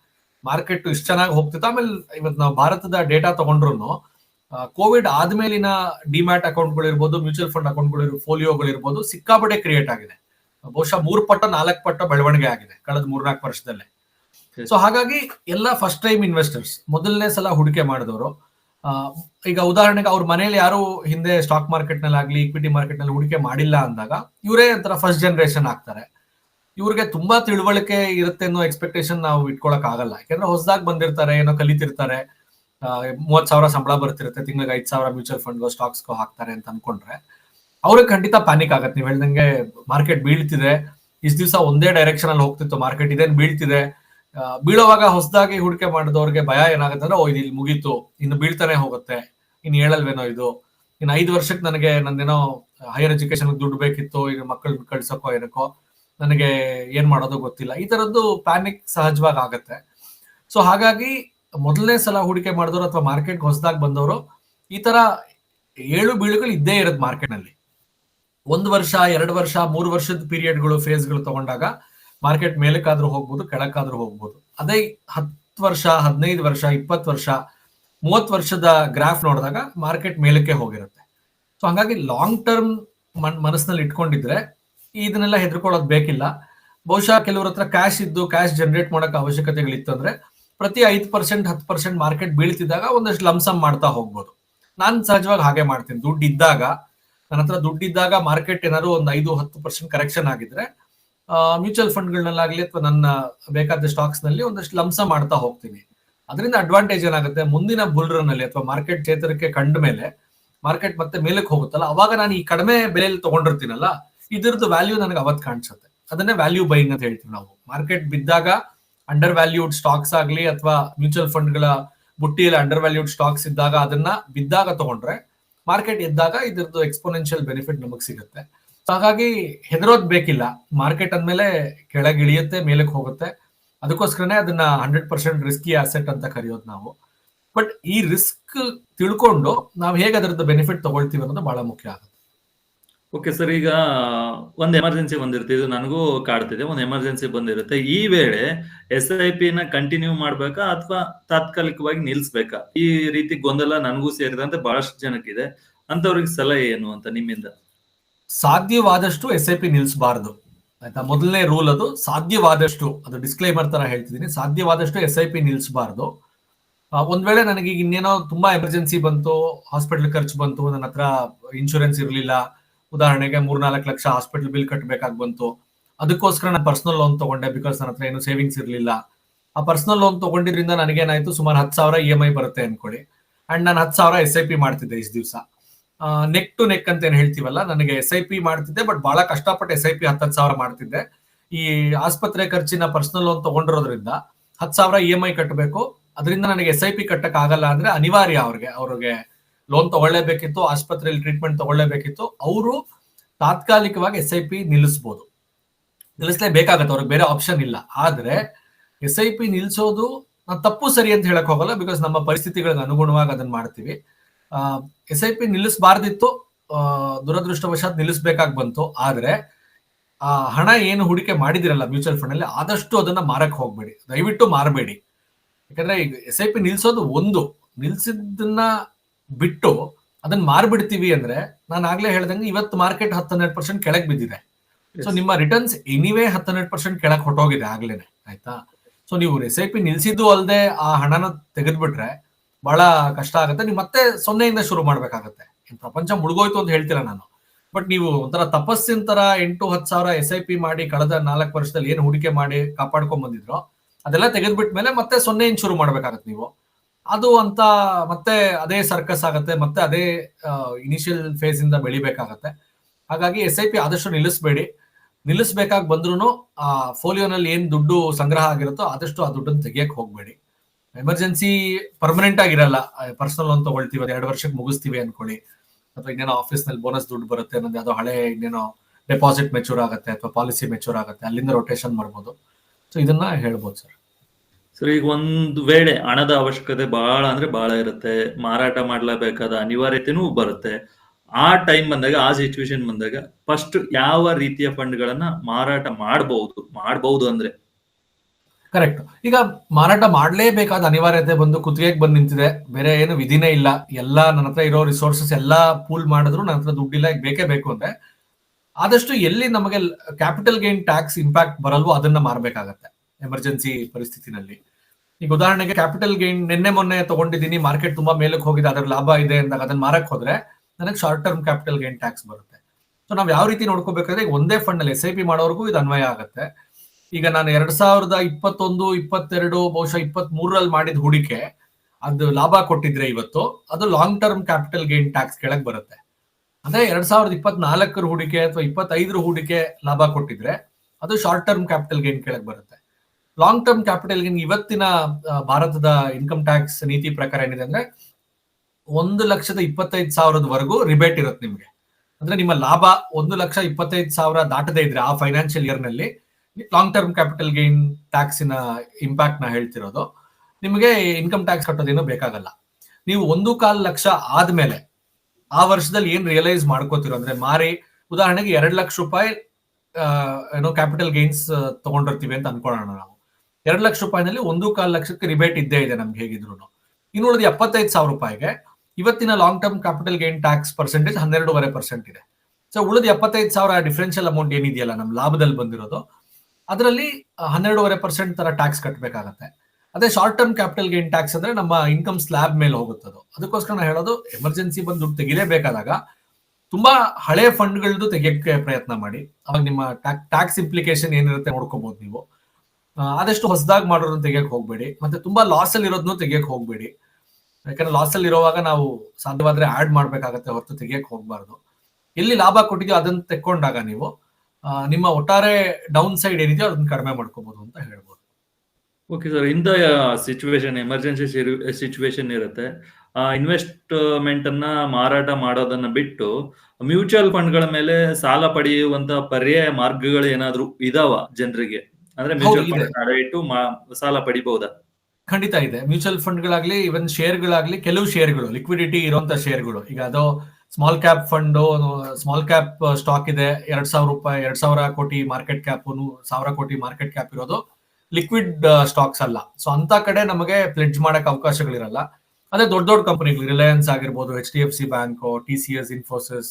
ಮಾರ್ಕೆಟ್ ಇಷ್ಟು ಚೆನ್ನಾಗಿ ಹೋಗ್ತಿತ್ತು. ಆಮೇಲೆ ಇವತ್ತು ನಾವು ಭಾರತದ ಡೇಟಾ ತಗೊಂಡ್ರು ಕೋವಿಡ್ ಆದ್ಮೇಲಿನ ಡಿಮ್ಯಾಟ್ ಅಕೌಂಟ್ಗಳಿರ್ಬೋದು ಮ್ಯೂಚುವಲ್ ಫಂಡ್ ಅಕೌಂಟ್ಗಳು ಫೋಲಿಯೋಗಳಿರ್ಬೋದು ಸಿಕ್ಕಾಪಟ್ಟೆ ಕ್ರಿಯೇಟ್ ಆಗಿದೆ. ಬಹುಶಃ ಮೂರು ಪಟ್ಟ ನಾಲ್ಕು ಪಟ್ಟ ಬೆಳವಣಿಗೆ ಆಗಿದೆ ಕಳೆದ ಮೂರ್ನಾಲ್ಕು ವರ್ಷದಲ್ಲೇ. ಸೊ ಹಾಗಾಗಿ ಎಲ್ಲ ಫಸ್ಟ್ ಟೈಮ್ ಇನ್ವೆಸ್ಟರ್ಸ್ ಮೊದಲನೇ ಸಲ ಹೂಡಿಕೆ ಮಾಡಿದವರು ಈಗ ಉದಾಹರಣೆಗೆ ಅವ್ರ ಮನೇಲಿ ಯಾರು ಹಿಂದೆ ಸ್ಟಾಕ್ ಮಾರ್ಕೆಟ್ನಲ್ಲಿ ಆಗ್ಲಿ ಇಕ್ವಿಟಿ ಮಾರ್ಕೆಟ್ನಲ್ಲಿ ಹೂಡಿಕೆ ಮಾಡಿಲ್ಲ ಅಂದಾಗ ಇವರೇ ಒಂಥರ ಫಸ್ಟ್ ಜನರೇಷನ್ ಆಗ್ತಾರೆ. ಇವ್ರಿಗೆ ತುಂಬಾ ತಿಳುವಳಿಕೆ ಇರುತ್ತೆ ಅನ್ನೋ ಎಕ್ಸ್ಪೆಕ್ಟೇಷನ್ ನಾವು ಇಟ್ಕೊಳಕ್ ಆಗಲ್ಲ. ಯಾಕಂದ್ರೆ ಹೊಸದಾಗಿ ಬಂದಿರ್ತಾರೆ, ಏನೋ ಕಲಿತಿರ್ತಾರೆ. ಮೂವತ್ ಸಾವಿರ ಸಂಬಳ ಬರ್ತಿರುತ್ತೆ, ತಿಂಗಳಿಗೆ ಐದ್ ಸಾವಿರ ಮ್ಯೂಚುವಲ್ ಫಂಡ್ಗೋ ಸ್ಟಾಕ್ಸ್ಗೋ ಹಾಕ್ತಾರೆ ಅಂತ ಅನ್ಕೊಂಡ್ರೆ ಅವ್ರಿಗೆ ಖಂಡಿತ ಪ್ಯಾನಿಕ್ ಆಗತ್ತೆ. ನೀವು ಹೇಳ್ದಂಗೆ ಮಾರ್ಕೆಟ್ ಬೀಳ್ತಿದೆ. ಇಷ್ಟು ದಿವಸ ಒಂದೇ ಡೈರೆಕ್ಷನ್ ಅಲ್ಲಿ ಹೋಗ್ತಿತ್ತು ಮಾರ್ಕೆಟ್ ಇದೇನು ಬೀಳ್ತಿದೆ? ಬೀಳೋವಾಗ ಹೊಸದಾಗಿ ಹೂಡಿಕೆ ಮಾಡಿದವ್ರಿಗೆ ಭಯ ಏನಾಗುತ್ತೆ ಅಂದ್ರೆ, ಓ, ಇದು ಇಲ್ಲಿ ಮುಗೀತು, ಇನ್ನು ಬೀಳ್ತಾನೆ ಹೋಗುತ್ತೆ, ಇನ್ನು ಹೇಳಲ್ವೇನೋ ಇದು? ಇನ್ನು ಐದು ವರ್ಷಕ್ಕೆ ನನಗೆ ನಂದೇನೋ ಹೈಯರ್ ಎಜುಕೇಶನ್ ದುಡ್ಡು ಬೇಕಿತ್ತು ಈಗ ಮಕ್ಕಳು ಕಳ್ಸಕ್ಕೋ ಏನಕ್ಕೋ, ನನಗೆ ಏನ್ ಮಾಡೋದು ಗೊತ್ತಿಲ್ಲ. ಈ ತರದ್ದು ಪ್ಯಾನಿಕ್ ಸಹಜವಾಗಿ ಆಗತ್ತೆ. ಸೊ ಹಾಗಾಗಿ ಮೊದಲನೇ ಸಲ ಹೂಡಿಕೆ ಮಾಡಿದವರು ಅಥವಾ ಮಾರ್ಕೆಟ್ ಹೊಸದಾಗಿ ಬಂದವರು, ಈ ತರ ಏಳು ಬೀಳುಗಳು ಇದ್ದೇ ಇರೋದು ಮಾರ್ಕೆಟ್ನಲ್ಲಿ. ಒಂದು ವರ್ಷ, ಎರಡು ವರ್ಷ, ಮೂರು ವರ್ಷದ ಪೀರಿಯಡ್ಗಳು ಫೇಸ್ಗಳು ತಗೊಂಡಾಗ ಮಾರ್ಕೆಟ್ ಮೇಲಕ್ಕಾದ್ರೂ ಹೋಗ್ಬೋದು, ಕೆಳಕ್ಕಾದ್ರೂ ಹೋಗ್ಬೋದು. ಅದೇ ಹತ್ತು ವರ್ಷ, ಹದಿನೈದು ವರ್ಷ, ಇಪ್ಪತ್ತು ವರ್ಷ, ಮೂವತ್ತು ವರ್ಷದ ಗ್ರಾಫ್ ನೋಡಿದಾಗ ಮಾರ್ಕೆಟ್ ಮೇಲಕ್ಕೆ ಹೋಗಿರುತ್ತೆ. ಸೊ ಹಂಗಾಗಿ ಲಾಂಗ್ ಟರ್ಮ್ ಮನ್, ಮನಸ್ಸಿನಲ್ಲಿ ಇಟ್ಕೊಂಡಿದ್ರೆ ಇದನ್ನೆಲ್ಲ ಹೆದರ್ಕೊಳ್ಳೋದು ಬೇಕಿಲ್ಲ. ಬಹುಶಃ ಕೆಲವ್ರ ಹತ್ರ ಕ್ಯಾಶ್ ಇದ್ದು ಕ್ಯಾಶ್ ಜನರೇಟ್ ಮಾಡೋಕೆ ಅವಶ್ಯಕತೆಗಳಿತ್ತು ಅಂದ್ರೆ ಪ್ರತಿ ಐದು ಪರ್ಸೆಂಟ್ ಹತ್ತು ಪರ್ಸೆಂಟ್ ಮಾರ್ಕೆಟ್ ಬೀಳ್ತಿದ್ದಾಗ ಒಂದಷ್ಟು ಲಂಸಮ್ ಮಾಡ್ತಾ ಹೋಗ್ಬೋದು. ನಾನು ಸಹಜವಾಗಿ ಹಾಗೆ ಮಾಡ್ತೀನಿ. ದುಡ್ಡು ಇದ್ದಾಗ ನನ್ನ ಹತ್ರ ದುಡ್ಡಿದ್ದಾಗ ಮಾರ್ಕೆಟ್ ಏನಾದ್ರು ಒಂದು ಐದು, ಹತ್ತು ಪರ್ಸೆಂಟ್ ಕರೆಕ್ಷನ್ ಆಗಿದ್ರೆ ಮ್ಯೂಚುವಲ್ ಫಂಡ್ಗಳನ್ನಾಗ್ಲಿ ಅಥವಾ ನನ್ನ ಬೇಕಾದ ಸ್ಟಾಕ್ಸ್ನಲ್ಲಿ ಒಂದಷ್ಟು ಲಂಸ ಮಾಡ್ತಾ ಹೋಗ್ತೀನಿ. ಅದರಿಂದ ಅಡ್ವಾಂಟೇಜ್ ಏನಾಗುತ್ತೆ? ಮುಂದಿನ ಬುಲ್ರನ್ ಅಲ್ಲಿ ಅಥವಾ ಮಾರ್ಕೆಟ್ ಚೇತರಿಕೆ ಕಂಡ ಮೇಲೆ ಮಾರ್ಕೆಟ್ ಮತ್ತೆ ಮೇಲಕ್ಕೆ ಹೋಗುತ್ತಲ್ಲ, ಅವಾಗ ನಾನು ಈ ಕಡಿಮೆ ಬೆಲೆಯಲ್ಲಿ ತಗೊಂಡಿರ್ತೀನಲ್ಲ, ಇದ್ರದ್ದು ವ್ಯಾಲ್ಯೂ ನನಗೆ ಅವತ್ತು ಕಾಣಿಸುತ್ತೆ. ಅದನ್ನೇ ವ್ಯಾಲ್ಯೂ ಬೈಯಿಂಗ್ ಅಂತ ಹೇಳ್ತೀವಿ ನಾವು. ಮಾರ್ಕೆಟ್ ಬಿದ್ದಾಗ ಅಂಡರ್ ವ್ಯಾಲ್ಯೂಡ್ ಸ್ಟಾಕ್ಸ್ ಆಗಲಿ ಅಥವಾ ಮ್ಯೂಚುವಲ್ ಫಂಡ್ಗಳ ಬುಟ್ಟಿಯಲ್ಲಿ ಅಂಡರ್ ವ್ಯಾಲ್ಯೂಡ್ ಸ್ಟಾಕ್ಸ್ ಇದ್ದಾಗ ಅದನ್ನ ಬಿದ್ದಾಗ ತಗೊಂಡ್ರೆ ಮಾರ್ಕೆಟ್ ಇದ್ದಾಗ ಇದ್ರದ್ದು ಎಕ್ಸ್ಪೋನೆನ್ಷಿಯಲ್ ಬೆನಿಫಿಟ್ ನಮಗೆ ಸಿಗುತ್ತೆ. So ಹಾಗಾಗಿ ಹೆದರೋದ್ ಬೇಕಿಲ್ಲ. ಮಾರ್ಕೆಟ್ ಅಂದ್ಮೇಲೆ ಕೆಳಗೆ ಇಳಿಯುತ್ತೆ ಮೇಲಕ್ಕೆ ಹೋಗುತ್ತೆ. ಅದಕ್ಕೋಸ್ಕರನೇ ಅದನ್ನ ಹಂಡ್ರೆಡ್ ಪರ್ಸೆಂಟ್ ರಿಸ್ಕಿ ಆಸೆಟ್ ಅಂತ ಕರೆಯೋದು ನಾವು. ಬಟ್ ಈ ರಿಸ್ಕ್ ತಿಳ್ಕೊಂಡು ನಾವು ಹೇಗೆ ಅದರದ್ದು ಬೆನಿಫಿಟ್ ತಗೊಳ್ತೀವಿ ಅನ್ನೋದು ಬಹಳ ಮುಖ್ಯ ಆಗುತ್ತೆ. ಓಕೆ ಸರ್ ಈಗ ಒಂದು ಎಮರ್ಜೆನ್ಸಿ ಬಂದಿರುತ್ತೆ. ಇದು ನನಗೂ ಕಾಡ್ತಿದೆ. ಒಂದು ಎಮರ್ಜೆನ್ಸಿ ಬಂದಿರುತ್ತೆ. ಈ ವೇಳೆ ಎಸ್ ಐ ಪಿ ನ ಕಂಟಿನ್ಯೂ ಮಾಡ್ಬೇಕಾ ಅಥವಾ ತಾತ್ಕಾಲಿಕವಾಗಿ ನಿಲ್ಸ್ಬೇಕಾ? ಈ ರೀತಿ ಗೊಂದಲ ನನಗೂ ಸೇರಿದಂತೆ ಬಹಳಷ್ಟು ಜನಕ್ಕಿದೆ. ಅಂತವ್ರಿಗೆ ಸಲಹೆ ಏನು ಅಂತ ನಿಮ್ಮಿಂದ? ಸಾಧ್ಯವಾದಷ್ಟು ಎಸ್ ಐ ಪಿ ನಿಲ್ಲಿಸಬಾರ್ದು ಆಯ್ತಾ? ಮೊದಲನೇ ರೂಲ್ ಅದು ಸಾಧ್ಯವಾದಷ್ಟು, ಅದು ಡಿಸ್ಕ್ಲೈಮರ್ ತರ ಹೇಳ್ತಿದ್ದೀನಿ. ಸಾಧ್ಯವಾದಷ್ಟು ಎಸ್ ಐ ಪಿ ನಿಲ್ಲಿಸಬಾರ್ದು ಒಂದ್ ವೇಳೆ ನನಗೆ ಈಗ ಇನ್ನೇನೋ ತುಂಬಾ ಎಮರ್ಜೆನ್ಸಿ ಬಂತು ಹಾಸ್ಪಿಟಲ್ ಖರ್ಚು ಬಂತು, ನನ್ನ ಹತ್ರ ಇನ್ಶೂರೆನ್ಸ್ ಇರಲಿಲ್ಲ, ಉದಾಹರಣೆಗೆ ಮೂರ್ನಾಲ್ಕು ಲಕ್ಷ ಹಾಸ್ಪಿಟಲ್ ಬಿಲ್ ಕಟ್ಟಬೇಕಾಗಿ ಬಂತು, ಅದಕ್ಕೋಸ್ಕರ ನಾನು ಪರ್ಸನಲ್ ಲೋನ್ ತಗೊಂಡೆ ಬಿಕಾಸ್ ನನ್ನ ಹತ್ರ ಏನು ಸೇವಿಂಗ್ಸ್ ಇರಲಿಲ್ಲ. ಆ ಪರ್ಸನಲ್ ಲೋನ್ ತಗೊಂಡಿದ್ರಿಂದ ನನಗೇನಾಯ್ತು, ಸುಮಾರು ಹತ್ತು ಸಾವಿರ ಇ ಎಂ ಐ ಬರುತ್ತೆ ಅನ್ಕೊಳ್ಳಿ. ಅಂಡ್ ನಾನು ಹತ್ತು ಸಾವಿರ ಎಸ್ ಐ ಪಿ ಮಾಡ್ತಿದ್ದೆ ಇಷ್ಟು ದಿವಸ. ನೆಕ್ ಟು ನೆಕ್ ಅಂತ ಏನು ಹೇಳ್ತೀವಲ್ಲ, ನನಗೆ ಎಸ್ ಐ ಪಿ ಮಾಡ್ತಿದ್ದೆ ಬಟ್ ಬಹಳ ಕಷ್ಟಪಟ್ಟು ಎಸ್ ಐ ಪಿ ಹತ್ತತ್ತು ಸಾವಿರ ಮಾಡ್ತಿದ್ದೆ. ಈ ಆಸ್ಪತ್ರೆ ಖರ್ಚಿನ ಪರ್ಸನಲ್ ಲೋನ್ ತಗೊಂಡಿರೋದ್ರಿಂದ ಹತ್ತು ಸಾವಿರ ಇ ಎಂ ಐ ಕಟ್ಟಬೇಕು. ಅದರಿಂದ ನನಗೆ ಎಸ್ ಐ ಪಿ ಕಟ್ಟಕ್ ಆಗಲ್ಲ ಅಂದ್ರೆ ಅನಿವಾರ್ಯ ಅವ್ರಿಗೆ ಅವ್ರಿಗೆ ಲೋನ್ ತಗೊಳ್ಳೇಬೇಕಿತ್ತು ಆಸ್ಪತ್ರೆಯಲ್ಲಿ ಟ್ರೀಟ್ಮೆಂಟ್ ತಗೊಳ್ಳೇಬೇಕಿತ್ತು. ಅವರು ತಾತ್ಕಾಲಿಕವಾಗಿ ಎಸ್ ಐ ಪಿ ನಿಲ್ಲಿಸ್ಬೋದು. ನಿಲ್ಲಿಸ್ಲೇಬೇಕಾಗತ್ತೆ ಅವ್ರಿಗೆ ಬೇರೆ ಆಪ್ಷನ್ ಇಲ್ಲ. ಆದ್ರೆ ಎಸ್ ಐ ಪಿ ನಿಲ್ಸೋದು ನಾನು ತಪ್ಪು ಸರಿ ಅಂತ ಹೇಳಕ್ ಹೋಗಲ್ಲ ಬಿಕಾಸ್ ನಮ್ಮ ಪರಿಸ್ಥಿತಿಗಳಿಗೆ ಅನುಗುಣವಾಗಿ ಅದನ್ನ ಮಾಡ್ತೀವಿ. ಎಸ್ ಐ ಪಿ ನಿಲ್ಲಿಸಬಾರ್ದಿತ್ತು ದುರದೃಷ್ಟವಶಾತ್ ನಿಲ್ಲಿಸಬೇಕಾಗಿ ಬಂತು. ಆದ್ರೆ ಆ ಹಣ ಏನು ಹೂಡಿಕೆ ಮಾಡಿದಿರಲ್ಲ ಮ್ಯೂಚುವಲ್ ಫಂಡ್ ಅಲ್ಲಿ ಆದಷ್ಟು ಅದನ್ನ ಮಾರಕ್ ಹೋಗ್ಬೇಡಿ. ದಯವಿಟ್ಟು ಮಾರಬೇಡಿ. ಯಾಕಂದ್ರೆ ಈಗ ಎಸ್ ಐ ಪಿ ನಿಲ್ಸೋದು ಒಂದು. ನಿಲ್ಸಿದ್ದನ್ನ ಬಿಟ್ಟು ಅದನ್ನ ಮಾರ್ಬಿಡ್ತೀವಿ ಅಂದ್ರೆ ನಾನು ಆಗ್ಲೇ ಹೇಳ್ದಂಗೆ ಇವತ್ತು ಮಾರ್ಕೆಟ್ ಹತ್ತು ಹನ್ನೆರಡು ಪರ್ಸೆಂಟ್ ಕೆಳಗೆ ಬಿದ್ದಿದೆ. ಸೊ ನಿಮ್ಮ ರಿಟರ್ನ್ಸ್ ಎನಿವೇ ಹತ್ತು ಹನ್ನೆರಡು ಪರ್ಸೆಂಟ್ ಕೆಳಗೆ ಹೊಟ್ಟೋಗಿದೆ ಆಗ್ಲೇನೆ ಆಯ್ತಾ? ಸೊ ನೀವು ಎಸ್ ಐ ಪಿ ನಿಲ್ಸಿದ್ದು ಅಲ್ಲದೆ ಆ ಹಣನ ತೆಗೆದ್ಬಿಟ್ರೆ ಬಹಳ ಕಷ್ಟ ಆಗುತ್ತೆ. ನೀವು ಮತ್ತೆ ಸೊನ್ನೆಯಿಂದ ಶುರು ಮಾಡ್ಬೇಕಾಗತ್ತೆ. ಪ್ರಪಂಚ ಮುಳುಗೋಯ್ತು ಅಂತ ಹೇಳ್ತೀರ ನಾನು. ಬಟ್ ನೀವು ಒಂಥರ ತಪಸ್ಸಿನ ತರ ಎಂಟು ಹತ್ತು ಸಾವಿರ ಎಸ್ ಐ ಪಿ ಮಾಡಿ ಕಳೆದ ನಾಲ್ಕು ವರ್ಷದಲ್ಲಿ ಏನು ಹೂಡಿಕೆ ಮಾಡಿ ಕಾಪಾಡ್ಕೊಂಡ್ ಬಂದಿದ್ರು, ಅದೆಲ್ಲ ತೆಗೆದ್ಬಿಟ್ಟ ಮೇಲೆ ಮತ್ತೆ ಸೊನ್ನೆಯಿಂದ ಶುರು ಮಾಡ್ಬೇಕಾಗತ್ತೆ ನೀವು. ಅದು ಅಂತ ಮತ್ತೆ ಅದೇ ಸರ್ಕಸ್ ಆಗತ್ತೆ, ಮತ್ತೆ ಅದೇ ಇನಿಷಿಯಲ್ ಫೇಸ್ ಇಂದ ಬೆಳಿಬೇಕಾಗತ್ತೆ. ಹಾಗಾಗಿ ಎಸ್ ಐ ಪಿ ಆದಷ್ಟು ನಿಲ್ಲಿಸಬೇಡಿ. ನಿಲ್ಲಿಸ್ಬೇಕಾಗಿ ಬಂದ್ರು ಆ ಫೋಲಿಯೋನಲ್ಲಿ ಏನ್ ದುಡ್ಡು ಸಂಗ್ರಹ ಆಗಿರುತ್ತೋ ಆದಷ್ಟು ಆ ದುಡ್ಡನ್ನು ತೆಗಿಯಕ್ ಹೋಗ್ಬೇಡಿ. ಎಮರ್ಜೆನ್ಸಿ ಪರ್ಮನೆಂಟ್ ಆಗಿರಲ್ಲ. ಪರ್ಸನಲ್ ಲೋನ್ ತಗೊಳ್ತೀವಿ ಎರಡು ವರ್ಷಕ್ಕೆ ಮುಗಿಸ್ತೀವಿ ಅನ್ಕೊಳ್ಳಿ. ಅಥವಾ ಇನ್ನೇನೋ ಆಫೀಸ್ನಲ್ಲಿ ಬೋನಸ್ ದುಡ್ಡು ಬರುತ್ತೆ ಅನ್ನೋದು ಯಾವುದೋ ಹಳೆ ಇನ್ನೇನೋ ಡೆಪಾಸಿಟ್ ಮೆಚೂರ್ ಆಗುತ್ತೆ ಅಥವಾ ಪಾಲಿಸಿ ಮೆಚೂರ್ ಆಗುತ್ತೆ, ಅಲ್ಲಿಂದ ರೊಟೇಷನ್ ಮಾಡ್ಬೋದು. ಸೊ ಇದನ್ನ ಹೇಳ್ಬೋದು ಸರ್ ಸರ್ ಈಗ ಒಂದು ವೇಳೆ ಹಣದ ಅವಶ್ಯಕತೆ ಬಹಳ ಅಂದ್ರೆ ಬಹಳ ಇರುತ್ತೆ, ಮಾರಾಟ ಮಾಡಲೇಬೇಕಾದ ಅನಿವಾರ್ಯತೆನೂ ಬರುತ್ತೆ. ಆ ಟೈಮ್ ಬಂದಾಗ, ಆ ಸಿಚುವೇಶನ್ ಬಂದಾಗ ಫಸ್ಟ್ ಯಾವ ರೀತಿಯ ಫಂಡ್ಗಳನ್ನ ಮಾರಾಟ ಮಾಡಬಹುದು ಮಾಡಬಹುದು ಅಂದ್ರೆ ಕರೆಕ್ಟ್ ಈಗ ಮಾರಾಟ ಮಾಡಲೇಬೇಕಾದ ಅನಿವಾರ್ಯತೆ ಬಂದು ಕುತ್ತಿಗೆಗೆ ಬಂದು ನಿಂತಿದೆ. ಬೇರೆ ಏನು ವಿಧಿನೇ ಇಲ್ಲ. ಎಲ್ಲ ನನ್ನ ಹತ್ರ ಇರೋ ರಿಸೋರ್ಸಸ್ ಎಲ್ಲ ಪೂಲ್ ಮಾಡಿದ್ರು ನನ್ನ ಹತ್ರ ದುಡ್ಡಿಲ್ಲ, ಈಗ ಬೇಕೇ ಬೇಕು ಅಂದ್ರೆ. ಆದಷ್ಟು ಎಲ್ಲಿ ನಮಗೆ ಕ್ಯಾಪಿಟಲ್ ಗೇನ್ ಟ್ಯಾಕ್ಸ್ ಇಂಪ್ಯಾಕ್ಟ್ ಬರಲ್ವೋ ಅದನ್ನ ಮಾರಬೇಕಾಗತ್ತೆ ಎಮರ್ಜೆನ್ಸಿ ಪರಿಸ್ಥಿತಿನಲ್ಲಿ. ಈಗ ಉದಾಹರಣೆಗೆ ಕ್ಯಾಪಿಟಲ್ ಗೇನ್ ನಿನ್ನೆ ಮೊನ್ನೆ ತಗೊಂಡಿದ್ದೀನಿ ಮಾರ್ಕೆಟ್ ತುಂಬಾ ಮೇಲಕ್ಕೆ ಹೋಗಿದೆ ಅದರ ಲಾಭ ಇದೆ ಅಂದಾಗ ಅದನ್ನ ಮಾರಕ್ ಹೋದ್ರೆ ನನಗೆ short term capital gain tax ಬರುತ್ತೆ. ಸೊ ನಾವು ಯಾವ ರೀತಿ ನೋಡ್ಕೋಬೇಕಾದ್ರೆ ಈಗ ಒಂದೇ ಫಂಡ್ ಅಲ್ಲಿ ಎಸ್ ಐ ಪಿ ಮಾಡೋರ್ಗೂ ಇದು ಅನ್ವಯ ಆಗುತ್ತೆ. ಈಗ ನಾನು ಎರಡ್ ಸಾವಿರದ ಇಪ್ಪತ್ತೊಂದು, ಇಪ್ಪತ್ತೆರಡು, ಬಹುಶಃ ಇಪ್ಪತ್ತ್ ಮೂರರಲ್ಲಿ ಮಾಡಿದ ಹೂಡಿಕೆ, ಅದು ಲಾಭ ಕೊಟ್ಟಿದ್ರೆ ಇವತ್ತು, ಅದು long term capital gain tax ಕೆಳಗೆ ಬರುತ್ತೆ. ಅಂದ್ರೆ ಎರಡ್ ಸಾವಿರದ ಇಪ್ಪತ್ನಾಲ್ಕರ ಹೂಡಿಕೆ ಅಥವಾ ಇಪ್ಪತ್ತೈದರ ಹೂಡಿಕೆ ಲಾಭ ಕೊಟ್ಟಿದ್ರೆ, ಅದು ಶಾರ್ಟ್ ಟರ್ಮ್ ಕ್ಯಾಪಿಟಲ್ ಗೇನ್ ಕೆಳಗೆ ಬರುತ್ತೆ. ಲಾಂಗ್ ಟರ್ಮ್ ಕ್ಯಾಪಿಟಲ್ ಗೇನ್ ಇವತ್ತಿನ ಭಾರತದ ಇನ್ಕಮ್ ಟ್ಯಾಕ್ಸ್ ನೀತಿ ಪ್ರಕಾರ ಏನಿದೆ ಅಂದ್ರೆ, ಒಂದು ಲಕ್ಷದ ಇಪ್ಪತ್ತೈದು ಸಾವಿರದವರೆಗೂ ರಿಬೇಟ್ ಇರುತ್ತೆ ನಿಮ್ಗೆ. ಅಂದ್ರೆ ನಿಮ್ಮ ಲಾಭ ಒಂದು ಲಕ್ಷ ಇಪ್ಪತ್ತೈದು ಸಾವಿರ ದಾಟದೇ ಇದ್ರೆ ಆ ಫೈನಾನ್ಷಿಯಲ್ ಇಯರ್ನಲ್ಲಿ ಲಾಂಗ್ ಟರ್ಮ್ ಕ್ಯಾಪಿಟಲ್ ಗೇನ್ ಟ್ಯಾಕ್ಸಿನ ಇಂಪ್ಯಾಕ್ಟ್ನ ಹೇಳ್ತಿರೋದು. ನಿಮಗೆ ಇನ್ಕಮ್ ಟ್ಯಾಕ್ಸ್ ಕಟ್ಟೋದೇನು ಬೇಕಾಗಲ್ಲ. ನೀವು ಒಂದು ಕಾಲ್ ಲಕ್ಷ ಆದ್ಮೇಲೆ ಆ ವರ್ಷದಲ್ಲಿ ಏನ್ ರಿಯಲೈಸ್ ಮಾಡ್ಕೋತಿರೋ, ಅಂದ್ರೆ ಮಾರಿ ಉದಾಹರಣೆಗೆ ಎರಡ್ ಲಕ್ಷ ರೂಪಾಯಿ ಏನೋ ಕ್ಯಾಪಿಟಲ್ ಗೇನ್ಸ್ ತಗೊಂಡಿರ್ತೀವಿ ಅಂತ ಅನ್ಕೊಳ್ಳೋಣ ನಾವು. ಎರಡ್ ಲಕ್ಷ ರೂಪಾಯಿನಲ್ಲಿ ಒಂದು ಕಾಲ್ ಲಕ್ಷಕ್ಕೆ ರಿಬೇಟ್ ಇದ್ದೇ ಇದೆ ನಮ್ಗೆ ಹೇಗಿದ್ರು ಇನ್ನು ಉಳಿದ ಎಪ್ಪತ್ತೈದು ಸಾವಿರ ರೂಪಾಯಿಗೆ ಇವತ್ತಿನ long term capital gain tax percentage ಹನ್ನೆರಡೂವರೆ percent ಇದೆ. ಸೊ ಉಳಿದ ಎಪ್ಪತ್ತೈದು ಸಾವಿರ ಡಿಫರೆನ್ಷಿಯಲ್ ಅಮೌಂಟ್ ಏನಿದೆಯಲ್ಲ ನಮ್ಮ ಲಾಭದಲ್ಲಿ ಬಂದಿರೋದು ಅದರಲ್ಲಿ ಹನ್ನೆರಡೂವರೆ ಪರ್ಸೆಂಟ್ ತರ ಟ್ಯಾಕ್ಸ್ ಕಟ್ಟಬೇಕಾಗತ್ತೆ ಅದೇ short term capital gain tax ಅಂದ್ರೆ ನಮ್ಮ ಇನ್ಕಮ್ ಸ್ಲ್ಯಾಬ್ ಮೇಲೆ ಹೋಗುತ್ತದು ಅದಕ್ಕೋಸ್ಕರ ನಾನು ಹೇಳೋದು ಎಮರ್ಜೆನ್ಸಿ ಬಂದು ದುಡ್ಡು ತೆಗಿಲೇಬೇಕಾದಾಗ ತುಂಬಾ ಹಳೆ ಫಂಡ್ಗಳದ್ದು ತೆಗೆಯಕ್ಕೆ ಪ್ರಯತ್ನ ಮಾಡಿ. ಅವಾಗ ನಿಮ್ಮ ಟ್ಯಾಕ್ಸ್ ಇಂಪ್ಲಿಕೇಶನ್ ಏನಿರುತ್ತೆ ನೋಡ್ಕೋಬಹುದು ನೀವು. ಆದಷ್ಟು ಹೊಸದಾಗಿ ಮಾಡೋದನ್ನ ತೆಗಿಯಕ್ ಹೋಗ್ಬೇಡಿ. ಮತ್ತೆ ತುಂಬಾ ಲಾಸ್ ಅಲ್ಲಿ ಇರೋದನ್ನು ತೆಗಿಯಕ್ ಹೋಗ್ಬೇಡಿ. ಯಾಕಂದ್ರೆ ಲಾಸ್ ಅಲ್ಲಿ ಇರುವಾಗ ನಾವು ಸಾಧ್ಯವಾದ್ರೆ ಆಡ್ ಮಾಡ್ಬೇಕಾಗತ್ತೆ ಹೊರತು ತೆಗಿಯಕ್ ಹೋಗ್ಬಾರ್ದು. ಎಲ್ಲಿ ಲಾಭ ಕೊಟ್ಟಿದ್ಯೋ ಅದನ್ನ ತೆಕ್ಕೊಂಡಾಗ ನೀವು ನಿಮ್ಮ ಒಟ್ಟಾರೆ ಡೌನ್ ಸೈಡ್ ಏನಿದೆಯೋ ಅದನ್ನ ಕಡಿಮೆ ಮಾಡ್ಕೋಬಹುದು ಅಂತ ಹೇಳ್ಬೋದು. ಓಕೆ ಸರ್ ಇಂದ ಸಿಚುವೇಶನ್ ಎಮರ್ಜೆನ್ಸಿ ಸಿಚುವೇಶನ್ ಇರುತ್ತೆ. ಆ ಇನ್ವೆಸ್ಟ್ಮೆಂಟ್ ಅನ್ನ ಮಾರಾಟ ಮಾಡೋದನ್ನ ಬಿಟ್ಟು ಮ್ಯೂಚುವಲ್ ಫಂಡ್ಗಳ ಮೇಲೆ ಸಾಲ ಪಡೆಯುವಂತ ಪರ್ಯಾಯ ಮಾರ್ಗಗಳು ಏನಾದ್ರು ಇದಾವ ಜನರಿಗೆ? ಅಂದ್ರೆ ಮ್ಯೂಚುವಲ್. ಫಂಡ್ ಇಟ್ಟು ಸಾಲ ಪಡಿಬಹುದಾ? ಖಂಡಿತ ಇದೆ. ಮ್ಯೂಚುವಲ್ ಫಂಡ್ಗಳಾಗ್ಲಿ ಇವನ್ ಶೇರ್ಗಳಾಗ್ಲಿ ಕೆಲವು ಶೇರ್ಗಳು ಲಿಕ್ವಿಡಿಟಿ ಇರುವಂತ ಶೇರ್ಗಳು ಈಗ ಅದು small cap fund small cap stock ಇದೆ, ಎರಡ್ ಸಾವಿರ ರೂಪಾಯಿ, ಎರಡ್ ಸಾವಿರ ಕೋಟಿ ಮಾರ್ಕೆಟ್ ಕ್ಯಾಪ್ ಸಾವಿರ ಕೋಟಿ ಮಾರ್ಕೆಟ್ ಕ್ಯಾಪ್ ಇರೋದು ಲಿಕ್ವಿಡ್ ಸ್ಟಾಕ್ಸ್ ಅಲ್ಲ. ಸೊ ಅಂತ ಕಡೆ ನಮಗೆ ಪ್ಲೆಡ್ಜ್ ಮಾಡಕ್ ಅವಕಾಶಗಳಿರಲ್ಲ. ಅದೇ ದೊಡ್ಡ ದೊಡ್ಡ ಕಂಪನಿಗಳು ರಿಲಯನ್ಸ್ ಆಗಿರ್ಬೋದು H D F C bank T C S Infosys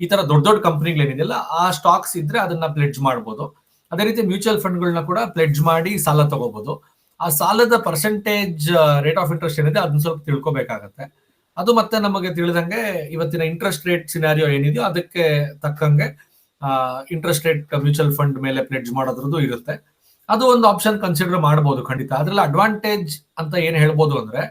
ಈ ತರ ದೊಡ್ಡ ದೊಡ್ಡ ಕಂಪನಿಗಳು ಏನಿದೆಯಲ್ಲ ಆ ಸ್ಟಾಕ್ಸ್ ಇದ್ರೆ ಅದನ್ನ ಪ್ಲೆಡ್ಜ್ ಮಾಡ್ಬೋದು. ಅದೇ ರೀತಿ ಮ್ಯೂಚುವಲ್ ಫಂಡ್ಗಳನ್ನ ಕೂಡ ಪ್ಲೆಡ್ಜ್ ಮಾಡಿ ಸಾಲ ತಗೋಬಹುದು ಆ ಸಾಲದ ಪರ್ಸೆಂಟೇಜ್ ರೇಟ್ ಆಫ್ ಇಂಟ್ರೆಸ್ಟ್ ಏನಿದೆ, ಅದನ್ನ ಸ್ವಲ್ಪ ತಿಳ್ಕೊಬೇಕಾಗತ್ತೆ. ಅದು ಮತ್ತೆ ನಮಗೆ ತಿಳಿದಂಗೆ ಇವತ್ತಿನ ಇಂಟ್ರೆಸ್ಟ್ ರೇಟ್ ಸಿನಾರಿಯೋ ಏನಿದೆಯೋ ಅದಕ್ಕೆ ತಕ್ಕಂಗೆ ಇಂಟ್ರೆಸ್ಟ್ ರೇಟ್ ಮ್ಯೂಚುವಲ್ ಫಂಡ್ ಮೇಲೆ ಪ್ಲೆಡ್ಜ್ ಮಾಡೋದ್ರದ್ದು ಇರುತ್ತೆ. ಅದು ಒಂದು ಆಪ್ಷನ್ ಕನ್ಸಿಡರ್ ಮಾಡಬಹುದು ಖಂಡಿತ. ಅದ್ರಲ್ಲಿ ಅಡ್ವಾಂಟೇಜ್ ಅಂತ ಏನು ಹೇಳ್ಬೋದು ಅಂದ್ರೆ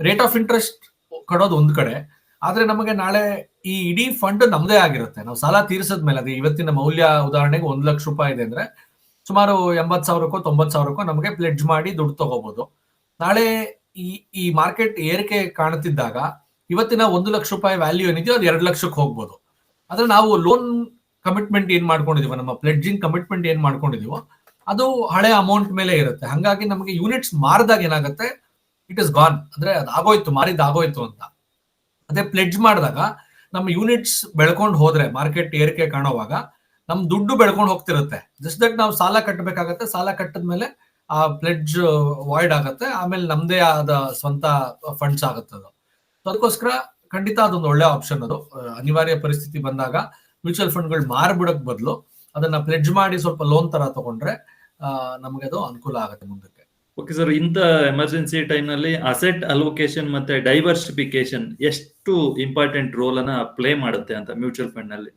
ರೇಟ್ ಆಫ್ ಇಂಟ್ರೆಸ್ಟ್ ಕೊಡೋದು ಒಂದ್ ಕಡೆ, ಆದ್ರೆ ನಮಗೆ ನಾಳೆ ಈ ಇಡೀ ಫಂಡ್ ನಮ್ದೇ ಆಗಿರುತ್ತೆ. ನಾವು ಸಾಲ ತೀರಿಸಿದ್ಮೇಲೆ ಅದು ಇವತ್ತಿನ ಮೌಲ್ಯ ಉದಾಹರಣೆಗೆ ಒಂದ್ ಲಕ್ಷ ರೂಪಾಯಿ ಇದೆ ಅಂದ್ರೆ, ಸುಮಾರು ಎಂಬತ್ ಸಾವಿರಕ್ಕೋ ತೊಂಬತ್ ಸಾವಿರಕ್ಕೋ ನಮಗೆ ಪ್ಲೆಡ್ಜ್ ಮಾಡಿ ದುಡ್ಡು ತಗೋಬಹುದು ನಾಳೆ ಈ ಈ ಮಾರ್ಕೆಟ್ ಏರಿಕೆ ಕಾಣುತ್ತಿದ್ದಾಗ ಇವತ್ತಿನ ಒಂದು ಲಕ್ಷ ರೂಪಾಯಿ ವ್ಯಾಲ್ಯೂ ಏನಿದೆಯೋ ಅದು ಎರಡು ಲಕ್ಷಕ್ಕೆ ಹೋಗ್ಬೋದು. ಆದ್ರೆ ನಾವು ಲೋನ್ ಕಮಿಟ್ಮೆಂಟ್ ಏನ್ ಮಾಡ್ಕೊಂಡಿದೀವೋ, ನಮ್ಮ ಪ್ಲೆಡ್ಜಿಂಗ್ ಕಮಿಟ್ಮೆಂಟ್ ಏನ್ ಮಾಡ್ಕೊಂಡಿದೀವೋ, ಅದು ಹಳೆ ಅಮೌಂಟ್ ಮೇಲೆ ಇರುತ್ತೆ. ಹಂಗಾಗಿ ನಮಗೆ ಯೂನಿಟ್ಸ್ ಮಾರಿದಾಗ ಏನಾಗುತ್ತೆ ಇಟ್ ಇಸ್ ಗಾನ್ ಅಂದ್ರೆ ಅದು ಆಗೋಯ್ತು ಮಾರಿದ್ ಆಗೋಯ್ತು ಅಂತ. ಅದೇ ಪ್ಲೆಡ್ಜ್ ಮಾಡಿದಾಗ ನಮ್ಮ ಯೂನಿಟ್ಸ್ ಬೆಳ್ಕೊಂಡು ಹೋದ್ರೆ ಮಾರ್ಕೆಟ್ ಏರಿಕೆ ಕಾಣುವಾಗ, ನಮ್ ದುಡ್ಡು ಬೆಳ್ಕೊಂಡು ಹೋಗ್ತಿರುತ್ತೆ. ಜಸ್ಟ್ ದಟ್ ನಾವು ಸಾಲ ಕಟ್ಟಬೇಕಾಗತ್ತೆ ಸಾಲ ಕಟ್ಟಿದ್ಮೇಲೆ ಆ ಪ್ಲೆಡ್ಜ್ ವಾಯ್ಡ್ ಆಗತ್ತೆ. ಆಮೇಲೆ ನಮ್ದೇ ಆದ ಸ್ವಂತ ಫಂಡ್ಸ್ ಆಗುತ್ತೆ ಅದು. ಅದಕ್ಕೋಸ್ಕರ ಖಂಡಿತ ಅದೊಂದು ಒಳ್ಳೆ ಆಪ್ಷನ್ ಅದು. ಅನಿವಾರ್ಯ ಪರಿಸ್ಥಿತಿ ಬಂದಾಗ ಮ್ಯೂಚುವಲ್ ಫಂಡ್ಗಳು ಮಾರ್ಬಿಡಕ್ ಬದಲು ಅದನ್ನ ಪ್ಲೆಡ್ಜ್ ಮಾಡಿ ಸ್ವಲ್ಪ ಲೋನ್ ತರ ತಗೊಂಡ್ರೆ ನಮ್ಗೆ ಅದು ಅನುಕೂಲ ಆಗುತ್ತೆ ಮುಂದಕ್ಕೆ. ಓಕೆ ಸರ್ ಇಂಥ ಎಮರ್ಜೆನ್ಸಿ ಟೈಮ್ನಲ್ಲಿ ಅಸೆಟ್ ಅಲೋಕೇಶನ್ ಮತ್ತೆ ಡೈವರ್ಸಿಫಿಕೇಶನ್ ಎಷ್ಟು ಇಂಪಾರ್ಟೆಂಟ್ ರೋಲ್ ಅನ್ನ ಪ್ಲೇ ಮಾಡುತ್ತೆ ಅಂತ ಮ್ಯೂಚುವಲ್ ಫಂಡ್ನಲ್ಲಿ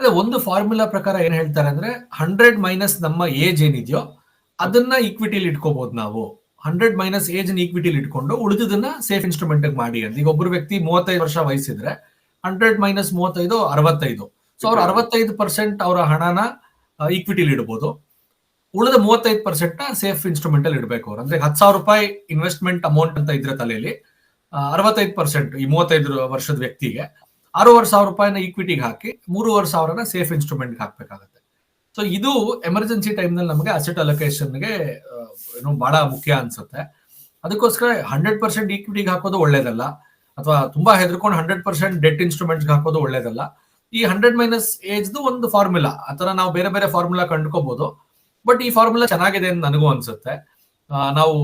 ಅದೇ ಒಂದು ಫಾರ್ಮುಲಾ ಪ್ರಕಾರ ಏನ್ ಹೇಳ್ತಾರೆ ಅಂದ್ರೆ ಹಂಡ್ರೆಡ್ ಮೈನಸ್ ನಮ್ಮ ಏಜ್ ಏನಿದೆಯೋ ಅದನ್ನ ಈಕ್ವಿಟಿಲಿ ಇಟ್ಕೋಬಹುದು ನಾವು. ಹಂಡ್ರೆಡ್ ಮೈನಸ್ ಏಜ್ ಈಕ್ವಿಟಿಲಿ ಇಟ್ಕೊಂಡು ಉಳಿದದನ್ನ ಸೇಫ್ ಇನ್ಸ್ಟ್ರೂಮೆಂಟ್ ಮಾಡಿ ಅಂತ. ಈಗ ಒಬ್ಬರು ವ್ಯಕ್ತಿ ಮೂವತ್ತೈದು ವರ್ಷ ವಯಸ್ಸಿದ್ರೆ ಹಂಡ್ರೆಡ್ ಮೈನಸ್ ಮೂವತ್ತೈದು ಅರವತ್ತೈದು. ಸೊ ಅವ್ರ ಅರವತ್ತೈದು ಪರ್ಸೆಂಟ್ ಅವರ ಹಣನ ಈಕ್ವಿಟಿಲಿ ಇಡಬಹುದು ಉಳಿದ ಮೂವತ್ತೈದು ಪರ್ಸೆಂಟ್ನ ಸೇಫ್ ಇನ್ಸ್ಟ್ರೂಮೆಂಟ್ ಅಲ್ಲಿ ಇಡಬೇಕು ಅವ್ರು. ಅಂದ್ರೆ ಹತ್ತು ಸಾವಿರ ರೂಪಾಯಿ ಇನ್ವೆಸ್ಟ್ಮೆಂಟ್ ಅಮೌಂಟ್ ಅಂತ ಇದ್ರೆ ತಲೆಯಲ್ಲಿ ಅರವತ್ತೈದು ಪರ್ಸೆಂಟ್ ಈ ಮೂವತ್ತೈದು ವರ್ಷದ ವ್ಯಕ್ತಿಗೆ, ಆರೂವರೆ ಸಾವಿರ ರೂಪಾಯಿನ ಈಕ್ವಿಟಿಗೆ ಹಾಕಿ ಮೂರುವರೆ ಸಾವಿರನ ಸೇಫ್ ಇನ್ಸ್ಟ್ರೂಮೆಂಟ್ ಹಾಕ್ಬೇಕಾಗತ್ತೆ. ಸೊ ಇದು ಎಮರ್ಜೆನ್ಸಿ ಟೈಮ್ನಲ್ಲಿ ನಮಗೆ ಅಸೆಟ್ ಅಲೋಕೇಶನ್ಗೆ ಏನು ಬಹಳ ಮುಖ್ಯ ಅನ್ಸುತ್ತೆ. ಅದಕ್ಕೋಸ್ಕರ ಹಂಡ್ರೆಡ್ ಪರ್ಸೆಂಟ್ ಈಕ್ವಿಟಿಗೆ ಹಾಕೋದು ಒಳ್ಳೇದಲ್ಲ. ಅಥವಾ ತುಂಬಾ ಹೆದರ್ಕೊಂಡು ಹಂಡ್ರೆಡ್ ಪರ್ಸೆಂಟ್ ಡೆಟ್ ಇನ್ಸ್ಟ್ರೂಮೆಂಟ್ಸ್ ಹಾಕೋದು ಒಳ್ಳೇದಲ್ಲ. ಈ ಹಂಡ್ರೆಡ್ ಮೈನಸ್ ಏಜ್ದು ಒಂದು ಫಾರ್ಮುಲಾ ಆತರ ನಾವು ಬೇರೆ ಬೇರೆ ಫಾರ್ಮುಲಾ ಕಂಡುಕೋಬಹುದು ಬಟ್ ಈ ಫಾರ್ಮುಲಾ ಚೆನ್ನಾಗಿದೆ ಅಂತ ನನಗೂ ಅನ್ಸುತ್ತೆ. ನಾವು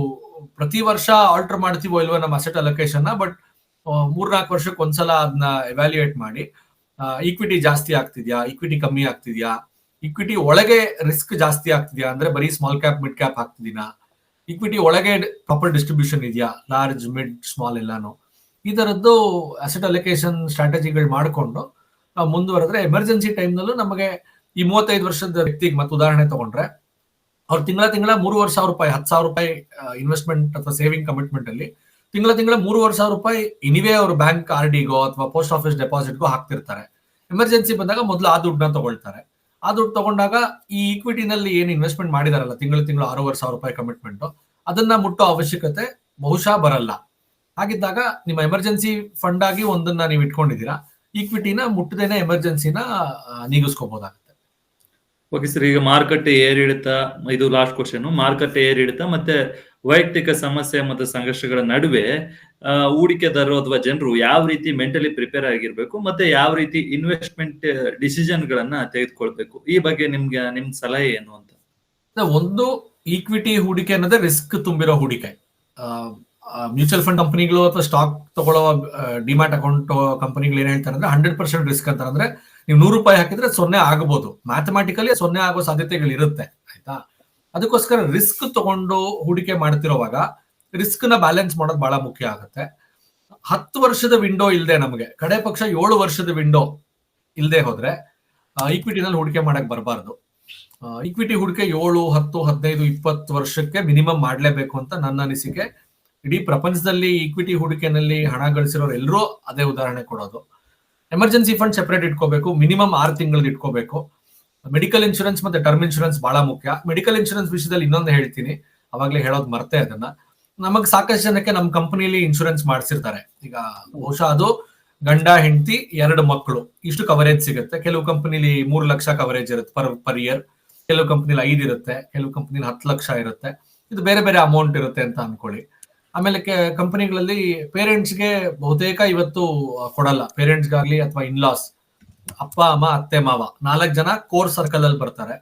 ಪ್ರತಿ ವರ್ಷ ಆಲ್ಟರ್ ಮಾಡ್ತೀವೋ ಇಲ್ವೋ ನಮ್ಮ ಅಸೆಟ್ ಅಲೋಕೇಶನ್ ಬಟ್ ಮೂರ್ನಾಲ್ಕು ವರ್ಷಕ್ಕೆ ಒಂದ್ಸಲ ಅದನ್ನ ಎವ್ಯಾಲ್ಯೂಯೇಟ್ ಮಾಡಿ ಈಕ್ವಿಟಿ ಜಾಸ್ತಿ ಆಗ್ತಿದ್ಯಾ? ಈಕ್ವಿಟಿ ಕಮ್ಮಿ ಆಗ್ತಿದ್ಯಾ? ಈಕ್ವಿಟಿ ಒಳಗೆ ರಿಸ್ಕ್ ಜಾಸ್ತಿ ಆಗ್ತಿದ್ಯಾ? ಅಂದ್ರೆ ಬರೀ ಸ್ಮಾಲ್ ಕ್ಯಾಪ್ ಮಿಡ್ ಕ್ಯಾಪ್ ಹಾಕ್ತಿದ್ದೀನಾ? ಇಕ್ವಿಟಿ ಒಳಗೆ ಪ್ರಾಪರ್ ಡಿಸ್ಟ್ರಿಬ್ಯೂಷನ್ ಇದೆಯಾ? ಲಾರ್ಜ್ ಮಿಡ್ ಸ್ಮಾಲ್ ಎಲ್ಲಾನು. ಈ ತರದ್ದು ಅಸೆಟ್ ಅಲೋಕೇಶನ್ ಸ್ಟ್ರಾಟಜಿಗಳು ಮಾಡಿಕೊಂಡು ನಾವು ಮುಂದುವರೆದ್ರೆ ಎಮರ್ಜೆನ್ಸಿ ಟೈಮ್ನಲ್ಲೂ ನಮಗೆ ಈ ಮೂವತ್ತೈದು ವರ್ಷದ ವ್ಯಕ್ತಿಗೆ ಮತ್ತೆ ಉದಾಹರಣೆ ತಗೊಂಡ್ರೆ, ಅವ್ರು ತಿಂಗಳ ತಿಂಗಳ ಮೂರುವರೆ ಸಾವಿರ ರೂಪಾಯಿ, ಹತ್ತು ಸಾವಿರ ರೂಪಾಯಿ ಇನ್ವೆಸ್ಟ್ಮೆಂಟ್ ಅಥವಾ ಸೇವಿಂಗ್ ಕಮಿಟ್ಮೆಂಟ್ ಅಲ್ಲಿ ತಿಂಗಳ ತಿಂಗಳ ಮೂರುವರೆ ಸಾವಿರ ರೂಪಾಯಿ ಇನಿವೇ ಅವರು ಬ್ಯಾಂಕ್ ಆರ್ ಡಿಗೋ ಅಥವಾ ಪೋಸ್ಟ್ ಆಫೀಸ್ ಡೆಪಾಸಿಟ್ಗೋ ಹಾಕ್ತಿರ್ತಾರೆ. ಎಮರ್ಜೆನ್ಸಿ ಬಂದಾಗ ಮೊದಲು ಆ ದುಡ್ಡನ್ನ ತಗೊಳ್ತಾರೆ. ಆ ದುಡ್ಡು ತಗೊಂಡಾಗ ಈ ಈಕ್ವಿಟಿನಲ್ಲಿ ಏನು ಇನ್ವೆಸ್ಟ್ಮೆಂಟ್ ಮಾಡಿದಾರಲ್ಲ, ತಿಂಗಳು ತಿಂಗಳು ಆರೂವರೆ ಸಾವಿರ ರೂಪಾಯಿ ಕಮಿಟ್ಮೆಂಟ್ ಅದನ್ನ ಮುಟ್ಟೋ ಅವಶ್ಯಕತೆ ಬಹುಶಃ ಬರಲ್ಲ. ಹಾಗಿದ್ದಾಗ ನಿಮ್ಮ ಎಮರ್ಜೆನ್ಸಿ ಫಂಡ್ ಆಗಿ ಒಂದನ್ನ ನೀವು ಇಟ್ಕೊಂಡಿದ್ದೀರಾ ಈಕ್ವಿಟಿನ ಮುಟ್ಟದೇನೆ ಎಮರ್ಜೆನ್ಸಿನ ನೀಗಿಸ್ಕೋಬಹುದಾಗುತ್ತೆ ಓಕೆ ಸರ್ ಈಗ ಮಾರುಕಟ್ಟೆ ಏರಿಳಿತ, ಇದು ಲಾಸ್ಟ್ ಕ್ವಶನ್ ಮಾರುಕಟ್ಟೆ ಏರಿಳಿತ ಮತ್ತೆ ವೈಯಕ್ತಿಕ ಸಮಸ್ಯೆ ಮತ್ತು ಸಂಘರ್ಷಗಳ ನಡುವೆ ಹೂಡಿಕೆದಾರರು ಅಥವಾ ಜನರು ಯಾವ ರೀತಿ ಮೆಂಟಲಿ ಪ್ರಿಪೇರ್ ಆಗಿರ್ಬೇಕು ಮತ್ತೆ ಯಾವ ರೀತಿ ಇನ್ವೆಸ್ಟ್ಮೆಂಟ್ ಡಿಸಿಷನ್ ಗಳನ್ನ ತೆಗೆದುಕೊಳ್ಬೇಕು? ಈ ಬಗ್ಗೆ ನಿಮ್ಗೆ, ನಿಮ್ ಸಲಹೆ ಏನು ಅಂತ? ಒಂದು ಈಕ್ವಿಟಿ ಹೂಡಿಕೆ ಅನ್ನೋದೇ ರಿಸ್ಕ್ ತುಂಬಿರೋ ಹೂಡಿಕೆ. ಮ್ಯೂಚುವಲ್ ಫಂಡ್ ಕಂಪನಿಗಳು ಅಥವಾ ಸ್ಟಾಕ್ ತಗೊಳ್ಳೋ ಡಿಮ್ಯಾಟ್ ಅಕೌಂಟ್ ಕಂಪನಿಗಳು ಏನ್ ಹೇಳ್ತಾರೆ ಅಂದ್ರೆ ಹಂಡ್ರೆಡ್ ಪರ್ಸೆಂಟ್ ರಿಸ್ಕ್ ಅಂತ ಅಂದ್ರೆ ನೀವು ನೂರು ರೂಪಾಯಿ ಹಾಕಿದ್ರೆ ಸೊನ್ನೆ ಆಗಬಹುದು ಮ್ಯಾಥಮೆಟಿಕಲಿ ಸೊನ್ನೆ ಆಗೋ ಸಾಧ್ಯತೆಗಳು ಇರುತ್ತೆ ಆಯ್ತಾ? ಅದಕ್ಕೋಸ್ಕರ ರಿಸ್ಕ್ ತಗೊಂಡು ಹೂಡಿಕೆ ಮಾಡ್ತಿರೋವಾಗ ರಿಸ್ಕ್ನ ಬ್ಯಾಲೆನ್ಸ್ ಮಾಡೋದು ಬಹಳ ಮುಖ್ಯ ಆಗುತ್ತೆ. ಹತ್ತು ವರ್ಷದ ವಿಂಡೋ ಇಲ್ಲದೆ ನಮಗೆ, ಕಡೆ ಪಕ್ಷ ಏಳು ವರ್ಷದ ವಿಂಡೋ ಇಲ್ಲದೆ ಹೋದ್ರೆ ಈಕ್ವಿಟಿನಲ್ಲಿ ಹೂಡಿಕೆ ಮಾಡಕ್ ಬರಬಾರ್ದು. ಈಕ್ವಿಟಿ ಹೂಡಿಕೆ ಏಳು, ಹತ್ತು, ಹದಿನೈದು, ಇಪ್ಪತ್ತು ವರ್ಷಕ್ಕೆ ಮಿನಿಮಮ್ ಮಾಡಲೇಬೇಕು ಅಂತ ನನ್ನ ಅನಿಸಿಕೆ. ಇಡೀ ಪ್ರಪಂಚದಲ್ಲಿ ಈಕ್ವಿಟಿ ಹೂಡಿಕೆನಲ್ಲಿ ಹಣ ಗಳಿಸಿರೋರು ಎಲ್ಲರೂ ಅದೇ ಉದಾಹರಣೆ ಕೊಡೋದು. ಎಮರ್ಜೆನ್ಸಿ ಫಂಡ್ ಸೆಪರೇಟ್ ಇಟ್ಕೋಬೇಕು, ಮಿನಿಮಮ್ ಆರು ತಿಂಗಳು ಇಟ್ಕೋಬೇಕು. ಮೆಡಿಕಲ್ ಇನ್ಶೂರೆನ್ಸ್ ಮತ್ತೆ ಟರ್ಮ್ ಇನ್ಶೂರೆನ್ಸ್ ಬಹಳ ಮುಖ್ಯ. ಮೆಡಿಕಲ್ ಇನ್ಶೂರೆನ್ಸ್ ವಿಷಯದಲ್ಲಿ ಇನ್ನೊಂದು ಹೇಳ್ತೀನಿ. ಅವಾಗಲೇ ಹೇಳೋದು ಮರ್ತೆ ಅದನ್ನ. ನಮಗ್ ಸಾಕಷ್ಟು ಜನಕ್ಕೆ ನಮ್ಮ ಕಂಪನಿಲಿ ಇನ್ಶೂರೆನ್ಸ್ ಮಾಡಿಸಿರ್ತಾರೆ. ಈಗ ಬಹುಶಃ ಅದು ಗಂಡ, ಹೆಂಡತಿ, ಎರಡು ಮಕ್ಕಳು ಇಷ್ಟು ಕವರೇಜ್ ಸಿಗುತ್ತೆ. ಕೆಲವು ಕಂಪನಿಲಿ ಮೂರು ಲಕ್ಷ ಕವರೇಜ್ ಇರುತ್ತೆ ಪರ್ ಪರ್ ಇಯರ್ ಕೆಲವು ಕಂಪನಿಲಿ ಐದು ಇರುತ್ತೆ. ಕೆಲವು ಕಂಪನಿಲಿ ಹತ್ತು ಲಕ್ಷ ಇರುತ್ತೆ. ಇದು ಬೇರೆ ಬೇರೆ ಅಮೌಂಟ್ ಇರುತ್ತೆ ಅಂತ ಅನ್ಕೊಳ್ಳಿ. ಆಮೇಲೆ ಕಂಪನಿಗಳಲ್ಲಿ ಪೇರೆಂಟ್ಸ್ಗೆ ಬಹುತೇಕ ಇವತ್ತು ಕೊಡಲ್ಲ. ಪೇರೆಂಟ್ಸ್ಗಾಗ್ಲಿ ಅಥವಾ ಇನ್ಲಾಸ್ ಅಪ್ಪ, ಅಮ್ಮ, ಅತ್ತೆ, ಮಾವ ನಾಲ್ಕು ಜನ ಕೋರ್ ಸರ್ಕಲ್ ಅಲ್ಲಿ ಬರ್ತಾರೆ.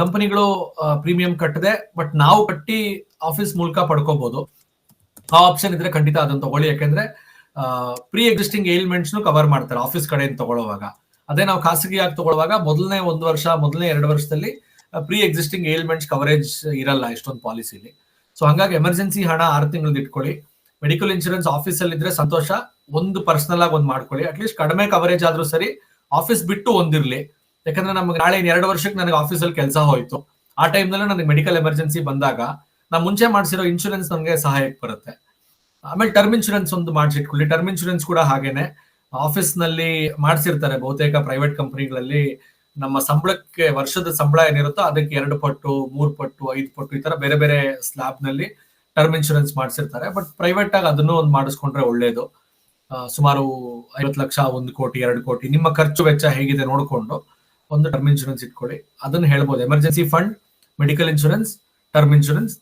ಕಂಪನಿಗಳು ಪ್ರೀಮಿಯಂ ಕಟ್ಟದೆ, ಬಟ್ ನಾವು ಕಟ್ಟಿ ಆಫೀಸ್ ಮೂಲಕ ಪಡ್ಕೋಬಹುದು ಆ ಆಪ್ಷನ್ ಇದ್ರೆ ಖಂಡಿತ ಅದನ್ನ ತಗೊಳ್ಳಿ. ಯಾಕೆಂದ್ರೆ ಪ್ರೀ ಎಕ್ಸಿಸ್ಟಿಂಗ್ ಏಲ್ಮೆಂಟ್ಸ್ ಕವರ್ ಮಾಡ್ತಾರೆ ಆಫೀಸ್ ಕಡೆಯಿಂದ ತಗೊಳ್ಳುವಾಗ. ಅದೇ ನಾವು ಖಾಸಗಿಯಾಗಿ ತಗೊಳ್ಳುವಾಗ ಮೊದಲನೇ ಒಂದು ವರ್ಷ, ಮೊದಲನೇ ಎರಡು ವರ್ಷದಲ್ಲಿ ಪ್ರೀ ಎಕ್ಸಿಸ್ಟಿಂಗ್ ಏಲ್ಮೆಂಟ್ಸ್ ಕವರೇಜ್ ಇರಲ್ಲ ಇಷ್ಟೊಂದು ಪಾಲಿಸಿಲಿ. ಸೊ ಹಂಗಾಗಿ ಎಮರ್ಜೆನ್ಸಿ ಹಣ ಆರು ತಿಂಗಳದ್ದು ಇಟ್ಕೊಳ್ಳಿ. ಮೆಡಿಕಲ್ ಇನ್ಶೂರೆನ್ಸ್ ಆಫೀಸ್ ಅಲ್ಲಿ ಇದ್ರೆ ಸಂತೋಷ. ಒಂದು ಪರ್ಸನಲ್ ಆಗಿ ಒಂದು ಮಾಡ್ಕೊಳ್ಳಿ. ಅಟ್ಲೀಸ್ಟ್ ಕಡಿಮೆ ಕವರೇಜ್ ಆದ್ರೂ ಸರಿ, ಆಫೀಸ್ ಬಿಟ್ಟು ಒಂದಿರ್ಲಿ. ಯಾಕಂದ್ರೆ ನಮ್ಗೆ ನಾಳೆ ಎರಡು ವರ್ಷಕ್ಕೆ ನನಗೆ ಆಫೀಸಲ್ಲಿ ಕೆಲಸ ಹೋಯ್ತು. ಆ ಟೈಮ್ನಲ್ಲಿ ನನಗೆ ಮೆಡಿಕಲ್ ಎಮರ್ಜೆನ್ಸಿ ಬಂದಾಗ ನಾ ಮುಂಚೆ ಮಾಡಿಸಿರೋ ಇನ್ಶೂರೆನ್ಸ್ ನನಗೆ ಸಹಾಯಕ್ಕೆ ಬರುತ್ತೆ. ಆಮೇಲೆ ಟರ್ಮ್ ಇನ್ಶೂರೆನ್ಸ್ ಒಂದು ಮಾಡಿಸಿಟ್ಕೊಳ್ಳಿ. ಟರ್ಮ್ ಇನ್ಶೂರೆನ್ಸ್ ಕೂಡ ಹಾಗೇನೆ. ಆಫೀಸ್ನಲ್ಲಿ ಮಾಡಿಸಿರ್ತಾರೆ ಬಹುತೇಕ ಪ್ರೈವೇಟ್ ಕಂಪನಿಗಳಲ್ಲಿ ನಮ್ಮ ಸಂಬಳಕ್ಕೆ ವರ್ಷದ ಸಂಬಳ ಏನಿರುತ್ತೋ ಅದಕ್ಕೆ ಎರಡು ಪಟ್ಟು, ಮೂರು ಪಟ್ಟು, ಐದು ಪಟ್ಟು ಈ ತರ ಬೇರೆ ಬೇರೆ ಸ್ಲಾಬ್ನಲ್ಲಿ ಟರ್ಮ್ ಇನ್ಶೂರೆನ್ಸ್ ಮಾಡಿಸಿರ್ತಾರೆ. ಬಟ್ ಪ್ರೈವೇಟ್ ಆಗಿ ಅದನ್ನು ಒಂದು ಮಾಡಿಸ್ಕೊಂಡ್ರೆ ಒಳ್ಳೇದು. ಸುಮಾರು ಐವತ್ತು ಲಕ್ಷ, ಒಂದು ಕೋಟಿ, ಎರಡು ಕೋಟಿ ನಿಮ್ಮ ಖರ್ಚು ವೆಚ್ಚ ಹೇಗಿದೆ ನೋಡಿಕೊಂಡು ಒಂದು ಟರ್ಮ್ ಇನ್ಶೂರೆನ್ಸ್ ಇಟ್ಕೊಳ್ಳಿ. ಅದನ್ನ ಹೇಳ್ಬೋದು. Emergency fund medical insurance term insurance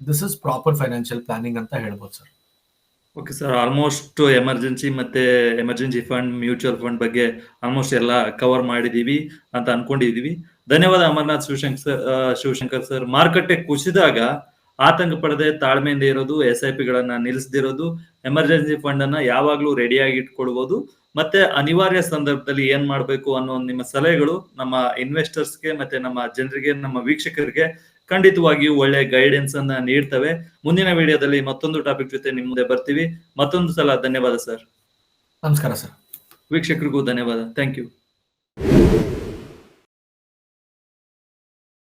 this is proper financial planning ಅಂತ ಹೇಳ್ಬೋದು sir okay sir almost emergency ಮತ್ತೆ ಎಮರ್ಜೆನ್ಸಿ ಫಂಡ್ ಮ್ಯೂಚುವಲ್ ಫಂಡ್ ಬಗ್ಗೆ ಆಲ್ಮೋಸ್ಟ್ ಎಲ್ಲ ಕವರ್ ಮಾಡಿದೀವಿ ಅಂತ ಅನ್ಕೊಂಡಿದೀವಿ. ಧನ್ಯವಾದ ಅಮರ್ನಾಥ್ ಶಿವಶಂಕರ್ ಸರ್ ಶಿವಶಂಕರ್ ಸರ್ ಮಾರುಕಟ್ಟೆ ಕುಸಿದಾಗ ಆತಂಕ ಪಡದೆ ತಾಳ್ಮೆಯಿಂದ ಇರೋದು ಎಸ್ ಐ ಪಿಗಳನ್ನ ನಿಲ್ಲಿಸದಿರೋದು ಎಮರ್ಜೆನ್ಸಿ ಫಂಡ್ ಅನ್ನ ಯಾವಾಗ್ಲೂ ರೆಡಿಯಾಗಿ ಇಟ್ಕೊಳ್ಬಹುದು ಮತ್ತೆ ಅನಿವಾರ್ಯ ಸಂದರ್ಭದಲ್ಲಿ ಏನ್ ಮಾಡ್ಬೇಕು ಅನ್ನೋ ನಿಮ್ಮ ಸಲಹೆಗಳು ನಮ್ಮ ಇನ್ವೆಸ್ಟರ್ಸ್ಗೆ ಮತ್ತೆ ನಮ್ಮ ಜನರಿಗೆ ನಮ್ಮ ವೀಕ್ಷಕರಿಗೆ ಖಂಡಿತವಾಗಿಯೂ ಒಳ್ಳೆ ಗೈಡೆನ್ಸ್ ಅನ್ನ ನೀಡ್ತವೆ. ಮುಂದಿನ ವಿಡಿಯೋದಲ್ಲಿ ಮತ್ತೊಂದು ಟಾಪಿಕ್ ಜೊತೆ ನಿಮ್ ಮುಂದೆ ಬರ್ತೀವಿ. ಮತ್ತೊಂದು ಸಲ ಧನ್ಯವಾದ ಸರ್ ನಮಸ್ಕಾರ ಸರ್ ವೀಕ್ಷಕರಿಗೂ ಧನ್ಯವಾದ. Thank you